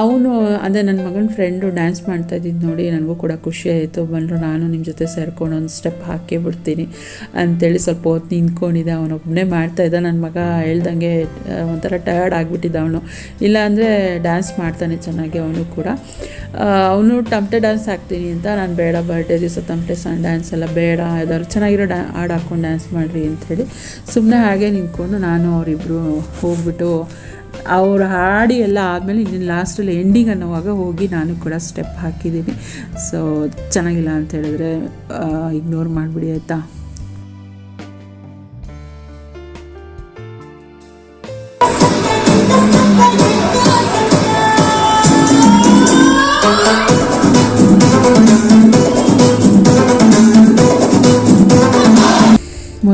ಅವನು ಅದೇ ನನ್ನ ಮಗನ ಫ್ರೆಂಡು ಡ್ಯಾನ್ಸ್ ಮಾಡ್ತಾ ಇದ್ದಿದ್ದು ನೋಡಿ ನನಗೂ ಕೂಡ ಖುಷಿ ಆಯಿತು. ಬಂದರು, ನಾನು ನಿಮ್ಮ ಜೊತೆ ಸೇರ್ಕೊಂಡು ಒಂದು ಸ್ಟೆಪ್ ಹಾಕೇ ಬಿಡ್ತೀನಿ ಅಂತೇಳಿ ಸ್ವಲ್ಪ ಹೊತ್ತು ನಿಂತ್ಕೊಂಡಿದ್ದೆ. ಅವನೊಬ್ಬನೇ ಮಾಡ್ತಾಯಿದ್ದ ನನ್ನ ಮಗ ಹೇಳ್ದಂಗೆ ಒಂಥರ ಟಯರ್ಡ್ ಆಗಿಬಿಟ್ಟಿದ್ದ ಅವನು. ಇಲ್ಲಾಂದರೆ ಡ್ಯಾನ್ಸ್ ಮಾಡ್ತಾನೆ ಚೆನ್ನಾಗಿ ಅವನು ಕೂಡ. ಅವನು ತಮಟೆ ಡ್ಯಾನ್ಸ್ ಹಾಕ್ತೀನಿ ಅಂತ. ನಾನು ಬೇಡ ಬರ್ಡೇ ದಿವಸ ತಮಟೆ ಸಣ್ಣ ಡ್ಯಾನ್ಸ್ ಎಲ್ಲ ಬೇಡ. ಯಾವ್ದಾದ್ರು ಚೆನ್ನಾಗಿರೋ ಡ್ಯಾ, ಹಾಡು ಹಾಕ್ಕೊಂಡು ಡ್ಯಾನ್ಸ್ ಮಾಡಿರಿ ಅಂಥೇಳಿ ಸುಮ್ಮನೆ ಹಾಗೆ ನಿಂತ್ಕೊಂಡು ನಾನು ಅವರಿಬ್ಬರು ಹೋಗ್ಬಿಟ್ಟು ಅವ್ರು ಹಾಡಿ ಎಲ್ಲ ಆದಮೇಲೆ ಇನ್ನೇನು ಲಾಸ್ಟಲ್ಲಿ ಎಂಡಿಂಗ್ ಅನ್ನೋವಾಗ ಹೋಗಿ ನಾನು ಕೂಡ ಸ್ಟೆಪ್ ಹಾಕಿದ್ದೀನಿ. ಸೊ ಚೆನ್ನಾಗಿಲ್ಲ ಅಂತ ಹೇಳಿದ್ರೆ ಇಗ್ನೋರ್ ಮಾಡಿಬಿಡಿ ಆಯಿತಾ?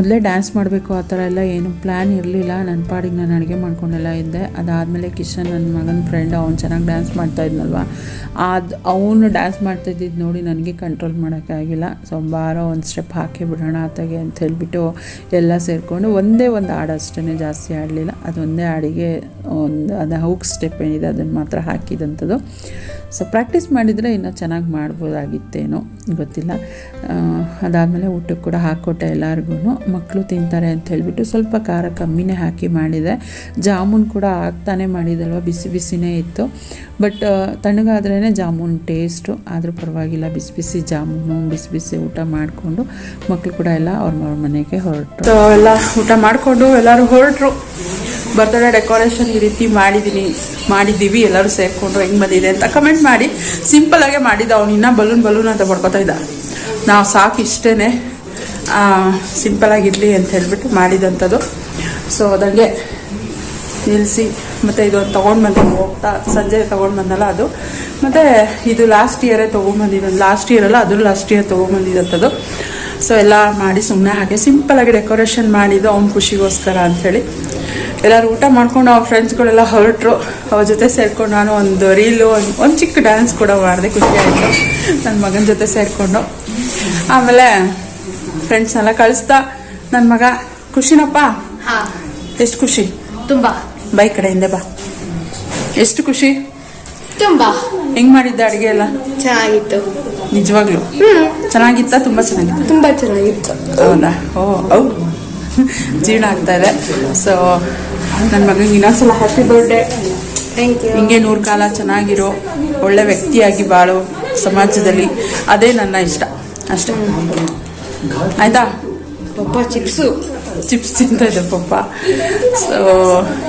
ಮೊದಲೇ ಡ್ಯಾನ್ಸ್ ಮಾಡಬೇಕು ಆ ಥರ ಎಲ್ಲ ಏನು ಪ್ಲ್ಯಾನ್ ಇರಲಿಲ್ಲ. ನನ್ನ ಪಾಡಿಗೆ ನಾನು ಅಡುಗೆ ಮಾಡ್ಕೊಂಡೆಲ್ಲ ಇದ್ದೆ. ಅದಾದಮೇಲೆ ಕಿಶನ್ ನನ್ನ ಮಗನ ಫ್ರೆಂಡ್ ಅವ್ನು ಚೆನ್ನಾಗಿ ಡ್ಯಾನ್ಸ್ ಮಾಡ್ತಾ ಇದ್ನಲ್ವ? ಅದು ಅವನು ಡ್ಯಾನ್ಸ್ ಮಾಡ್ತಾಯಿದ್ದಿದ್ದು ನೋಡಿ ನನಗೆ ಕಂಟ್ರೋಲ್ ಮಾಡೋಕ್ಕಾಗಿಲ್ಲ ಸೊ ಬಾರೋ ಒಂದು ಸ್ಟೆಪ್ ಹಾಕಿ ಬಿಡೋಣ ಆತಗೆ ಅಂತ ಹೇಳಿಬಿಟ್ಟು ಎಲ್ಲ ಸೇರಿಕೊಂಡು ಒಂದೇ ಒಂದು ಹಾಡು ಅಷ್ಟೇ ಜಾಸ್ತಿ ಆಡಲಿಲ್ಲ ಅದೊಂದೇ ಹಾಡಿಗೆ ಒಂದು ಅದು ಹೌಕ್ ಸ್ಟೆಪ್ ಏನಿದೆ ಅದನ್ನು ಮಾತ್ರ ಹಾಕಿದಂಥದ್ದು ಸೊ ಪ್ರಾಕ್ಟೀಸ್ ಮಾಡಿದರೆ ಇನ್ನೂ ಚೆನ್ನಾಗಿ ಮಾಡ್ಬೋದಾಗಿತ್ತೇನೋ, ಗೊತ್ತಿಲ್ಲ. ಅದಾದಮೇಲೆ ಊಟಕ್ಕೆ ಕೂಡ ಹಾಕ್ಕೊಟ್ಟೆ ಎಲ್ಲರಿಗೂ ಮಕ್ಕಳು ತಿಂತಾರೆ ಅಂತ ಹೇಳಿಬಿಟ್ಟು ಸ್ವಲ್ಪ ಖಾರ ಕಮ್ಮಿನೇ ಹಾಕಿ ಮಾಡಿದೆ. ಜಾಮೂನ್ ಕೂಡ ಹಾಕ್ತಾನೆ ಮಾಡಿದಲ್ವ, ಬಿಸಿ ಬಿಸಿನೇ ಇತ್ತು. ಬಟ್ ತಣ್ಣಗಾದ್ರೇ ಜಾಮೂನ್ ಟೇಸ್ಟು, ಆದರೂ ಪರವಾಗಿಲ್ಲ. ಬಿಸಿ ಬಿಸಿ ಜಾಮೂನು, ಬಿಸಿ ಬಿಸಿ ಊಟ ಮಾಡಿಕೊಂಡು ಮಕ್ಕಳು ಕೂಡ ಎಲ್ಲ ಅವ್ರ ಮನೆಗೆ ಹೊರಟು ಎಲ್ಲ ಊಟ ಮಾಡಿಕೊಂಡು ಎಲ್ಲರೂ ಹೊರಟರು. ಬರ್ತ್ಡೇ ಡೆಕೋರೇಷನ್ ಈ ರೀತಿ ಮಾಡಿದ್ದೀನಿ ಮಾಡಿದ್ದೀವಿ, ಎಲ್ಲರೂ ಸೇರಿಕೊಂಡು ಹೆಂಗೆ ಬಂದಿದೆ ಅಂತ ಕಮೆಂಟ್ ಮಾಡಿ. ಸಿಂಪಲಾಗೆ ಮಾಡಿದ್ದ ಅವನು, ಇನ್ನೂ ಬಲೂನ್ ಬಲೂನ್ ಅಂತ ಬಡ್ಕೊತಾ ಇದ್ದ. ನಾವು ಸಾಕು ಇಷ್ಟೇ ಸಿಂಪಲಾಗಿರಲಿ ಅಂತ ಹೇಳ್ಬಿಟ್ಟು ಮಾಡಿದಂಥದ್ದು ಸೊ ಅದಂಗೆ. ನಿಲ್ಲಿಸಿ ಮತ್ತು ಇದು ತೊಗೊಂಡು ಬಂದ್ ಹೋಗ್ತಾ ಸಂಜೆ ತೊಗೊಂಡು ಬಂದಲ್ಲ ಅದು. ಮತ್ತು ಇದು ಲಾಸ್ಟ್ ಇಯರೇ ತೊಗೊಂಬಂದಿದ್ದು ಲಾಸ್ಟ್ ಇಯರ್ ಅಲ್ಲ ಅದ್ರ ಲಾಸ್ಟ್ ಇಯರ್ ತೊಗೊಂಬಂದಿದ್ದಂಥದ್ದು ಸೊ ಎಲ್ಲ ಮಾಡಿ ಸುಮ್ಮನೆ ಹಾಗೆ ಸಿಂಪಲಾಗಿ ಡೆಕೋರೇಷನ್ ಮಾಡಿದ್ದು ಅವ್ನ ಖುಷಿಗೋಸ್ಕರ ಅಂಥೇಳಿ. ಎಲ್ಲರೂ ಊಟ ಮಾಡ್ಕೊಂಡು ಅವ್ರ ಫ್ರೆಂಡ್ಸ್ಗಳೆಲ್ಲ ಹೊರಟರು. ಅವ್ರ ಜೊತೆ ಸೇರಿಕೊಂಡು ನಾನು ಒಂದು ರೀಲು ಒಂದು ಒಂದು ಚಿಕ್ಕ ಡ್ಯಾನ್ಸ್ ಕೂಡ ಮಾಡಿದೆ ಖುಷಿ ಆಯಿತು. ನನ್ನ ಮಗನ ಜೊತೆ ಸೇರಿಕೊಂಡು. ಆಮೇಲೆ ಫ್ರೆಂಡ್ಸ್ನೆಲ್ಲ ಕಳಿಸ್ತಾ ನನ್ನ ಮಗ ಖುಷಿನಪ್ಪ? ಹಾ. ಎಷ್ಟು ಖುಷಿ? ತುಂಬಾ. ಬೈ ಕಡೆ ಹಿಂದೆ ಬಾ. ಎಷ್ಟು ಖುಷಿ? ತುಂಬಾ. ಹೆಂಗ್ ಮಾಡಿದ್ದ ಅಡಿಗೆ ಎಲ್ಲ? ಚೆನ್ನಾಗಿತ್ತು. ನಿಜವಾಗ್ಲು? ಚೆನ್ನಾಗಿತ್ತ? ತುಂಬಾ ಚೆನ್ನಾಗಿತ್ತು? ತುಂಬಾ ಚೆನ್ನಾಗಿತ್ತು. ಹೌದಾ? ಓ ಹೌ ಜೀರ್ಣ ಆಗ್ತಾ ಇದೆ. ಸೊ ನನ್ನ ಮಗನಿಗೆ ಇನ್ನೊಂದ್ಸಲ ಹ್ಯಾಪಿ ಬರ್ಡೇ ಹಿಂಗೆ ನೂರು ಕಾಲ ಚೆನ್ನಾಗಿರೋ ಒಳ್ಳೆ ವ್ಯಕ್ತಿಯಾಗಿ ಬಾಳು ಸಮಾಜದಲ್ಲಿ. ಅದೇ ನನ್ನ ಇಷ್ಟ. ಅಷ್ಟೇ. ಆಯ್ತಾ? ಪಪ್ಪ ಚಿಪ್ಸು. ಚಿಪ್ಸ್ ತಿಂತ ಇದೆ ಪಪ್ಪ ಸೊ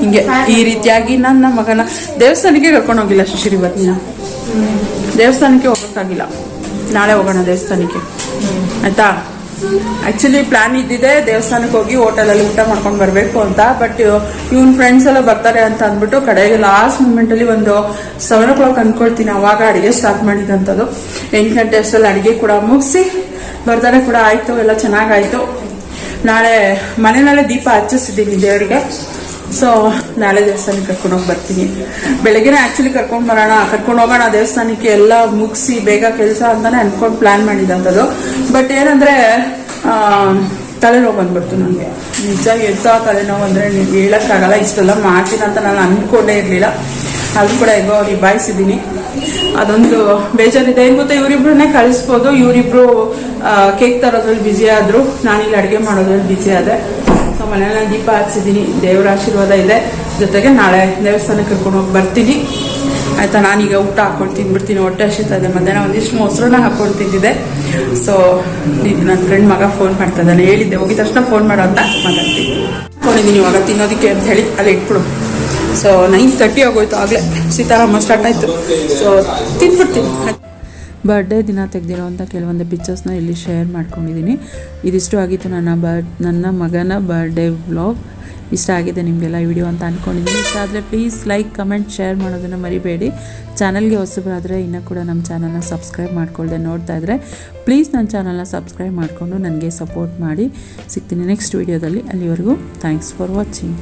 ಹಿಂಗೆ ಈ ರೀತಿಯಾಗಿ ನನ್ನ ಮಗನ ದೇವಸ್ಥಾನಕ್ಕೆ ಕರ್ಕೊಂಡು ಹೋಗಿಲ್ಲ ಶಿಶಿರಿ ಬರ್ತೀನ ದೇವಸ್ಥಾನಕ್ಕೆ ಹೋಗೋಕ್ಕಾಗಿಲ್ಲ. ನಾಳೆ ಹೋಗೋಣ ದೇವಸ್ಥಾನಕ್ಕೆ. ಆಯ್ತಾ? ಆಕ್ಚುಲಿ ಪ್ಲಾನ್ ಇದ್ದಿದೆ ದೇವಸ್ಥಾನಕ್ಕೆ ಹೋಗಿ ಹೋಟೆಲಲ್ಲಿ ಊಟ ಮಾಡ್ಕೊಂಡು ಬರಬೇಕು ಅಂತ ಬಟ್ ಇವನ್ ಫ್ರೆಂಡ್ಸ್ ಎಲ್ಲ ಬರ್ತಾರೆ ಅಂತ ಅಂದ್ಬಿಟ್ಟು ಕಡೆಗೆ ಲಾಸ್ಟ್ ಮೂಮೆಂಟಲ್ಲಿ ಒಂದು ಸೆವೆನ್ ಓ ಕ್ಲಾಕ್ ಅನ್ಕೊಳ್ತೀನಿ. ಅವಾಗ ಅಡುಗೆ ಸ್ಟಾರ್ಟ್ ಮಾಡಿದಂಥದ್ದು. ಎಂಟು ಗಂಟೆ ಅಷ್ಟರಲ್ಲಿ ಅಡುಗೆ ಕೂಡ ಮುಗಿಸಿ, ಬರ್ತಾರೆ ಕೂಡ. ಆಯಿತು, ಎಲ್ಲ ಚೆನ್ನಾಗಾಯ್ತು. ನಾಳೆ ಮನೆಯಲ್ಲೇ ದೀಪ ಹಚ್ಚಿಸಿದ್ದೀನಿ ದೇವರಿಗೆ. ಸೊ ನಾಳೆ ದೇವಸ್ಥಾನಕ್ಕೆ ಕರ್ಕೊಂಡು ಹೋಗಿ ಬರ್ತೀನಿ. ಬೆಳಗ್ಗೆನೇ ಆ್ಯಕ್ಚುಲಿ ಕರ್ಕೊಂಡು ಬರೋಣ. ಕರ್ಕೊಂಡು ಹೋಗೋಣ ದೇವಸ್ಥಾನಕ್ಕೆ ಎಲ್ಲ ಮುಗಿಸಿ ಬೇಗ ಕೆಲಸ ಅಂತಾನೆ ಅಂದ್ಕೊಂಡು ಪ್ಲ್ಯಾನ್ ಮಾಡಿದಂಥದ್ದು. ಬಟ್ ಏನಂದ್ರೆ ತಲೆ ತಲೆನೋವು ಬಂದ್ಬಿಡ್ತು ನನಗೆ ನಿಜ ಎಂಥ ತಲೆನೋವು ಅಂದರೆ ಹೇಳೋಕ್ಕಾಗಲ್ಲ, ಇಷ್ಟೆಲ್ಲ ಮಾಡ್ತೀನಿ ಅಂತ ನಾನು ಅಂದ್ಕೊಂಡೇ ಇರಲಿಲ್ಲ. ಅದು ಕೂಡ ಹೇಗೋ ನಿಭಾಯಿಸಿದ್ದೀನಿ ಅದೊಂದು ಬೇಜಾರಿದೆ. ಏನು ಗೊತ್ತಾ ಇವರಿಬ್ರನ್ನೇ ಕಳಿಸ್ಬೋದು. ಇವರಿಬ್ರು ಕೇಕ್ ತರೋದ್ರಲ್ಲಿ ಬ್ಯುಸಿ ಆದರು. ನಾನಿಲ್ಲಿ ಅಡುಗೆ ಮಾಡೋದ್ರಲ್ಲಿ ಬ್ಯುಸಿ ಆದೆ. ಸೊ ಮನೆಯಲ್ಲಿ ದೀಪ ಹಚ್ಚಿದ್ದೀನಿ ದೇವರ ಆಶೀರ್ವಾದ ಇದೆ. ಜೊತೆಗೆ ನಾಳೆ ದೇವಸ್ಥಾನಕ್ಕೆ ಕರ್ಕೊಂಡು ಹೋಗಿ ಬರ್ತೀನಿ. ಆಯಿತಾ, ನಾನೀಗ ಊಟ ಹಾಕೊಂಡು ತಿಂದ್ಬಿಡ್ತೀನಿ. ಹೊಟ್ಟೆ ಇದೆ. ಮಧ್ಯಾಹ್ನ ಒಂದಿಷ್ಟು ಮೊಸರನ್ನ ಹಾಕೊಂಡು ತಿಂದಿದ್ದೆ. ಸೊ ಈಗ ನನ್ನ ಫ್ರೆಂಡ್ ಮಗ ಫೋನ್ ಮಾಡ್ತಾ ಇದ್ದಾನೆ. ಹೇಳಿದ್ದೆ, ಹೋಗಿದ ತಕ್ಷಣ ಫೋನ್ ಮಾಡೋ ಅಂತ ಮಾತಾಡ್ತೀನಿ. ಇದ್ದೀನಿ ಇವಾಗ. ತಿನ್ನೋದಕ್ಕೆ ಅಂತ ಹೇಳಿ, ಅಲ್ಲಿ ಇಟ್ಬಿಡು. ಸೊ ನೈನ್ ತರ್ಟಿ ಆಗೋಯ್ತು ಆಗಲೇ. ಸೀತಾರಾಮ ಸ್ಟಾರ್ಟ್ ಆಯಿತು. ಸೊ ತಿಂದ್ಬಿಡ್ತೀನಿ ಬರ್ಡೇ ದಿನ ತೆಗೆದಿರೋವಂಥ ಕೆಲವೊಂದು ಪಿಕ್ಚರ್ಸ್ನ ಇಲ್ಲಿ ಶೇರ್ ಮಾಡ್ಕೊಂಡಿದ್ದೀನಿ. ಇದಿಷ್ಟು ಆಗಿತ್ತು ನನ್ನ ಬರ್ ನನ್ನ ಮಗನ ಬರ್ಡೇ ವ್ಲಾಗ್ ಇಷ್ಟ ಆಗಿದೆ ನಿಮಗೆಲ್ಲ ವಿಡಿಯೋ ಅಂತ ಅಂದ್ಕೊಂಡಿದ್ದೀನಿ ಇಷ್ಟ ಆದರೆ ಪ್ಲೀಸ್ ಲೈಕ್ ಕಮೆಂಟ್ ಶೇರ್ ಮಾಡೋದನ್ನು ಮರಿಬೇಡಿ. ಚಾನಲ್ಗೆ ಹೊಸಬರಾದರೆ ಇನ್ನೂ ಕೂಡ ನಮ್ಮ ಚಾನಲ್ನ ಸಬ್ಸ್ಕ್ರೈಬ್ ಮಾಡ್ಕೊಳ್ಳದೆ ನೋಡ್ತಾ ಇದ್ದರೆ ಪ್ಲೀಸ್ ನನ್ನ ಚಾನಲ್ನ ಸಬ್ಸ್ಕ್ರೈಬ್ ಮಾಡಿಕೊಂಡು ನನಗೆ ಸಪೋರ್ಟ್ ಮಾಡಿ. ಸಿಗ್ತೀನಿ ನೆಕ್ಸ್ಟ್ ವಿಡಿಯೋದಲ್ಲಿ ಅಲ್ಲಿವರೆಗೂ ಥ್ಯಾಂಕ್ಸ್ ಫಾರ್ ವಾಚಿಂಗ್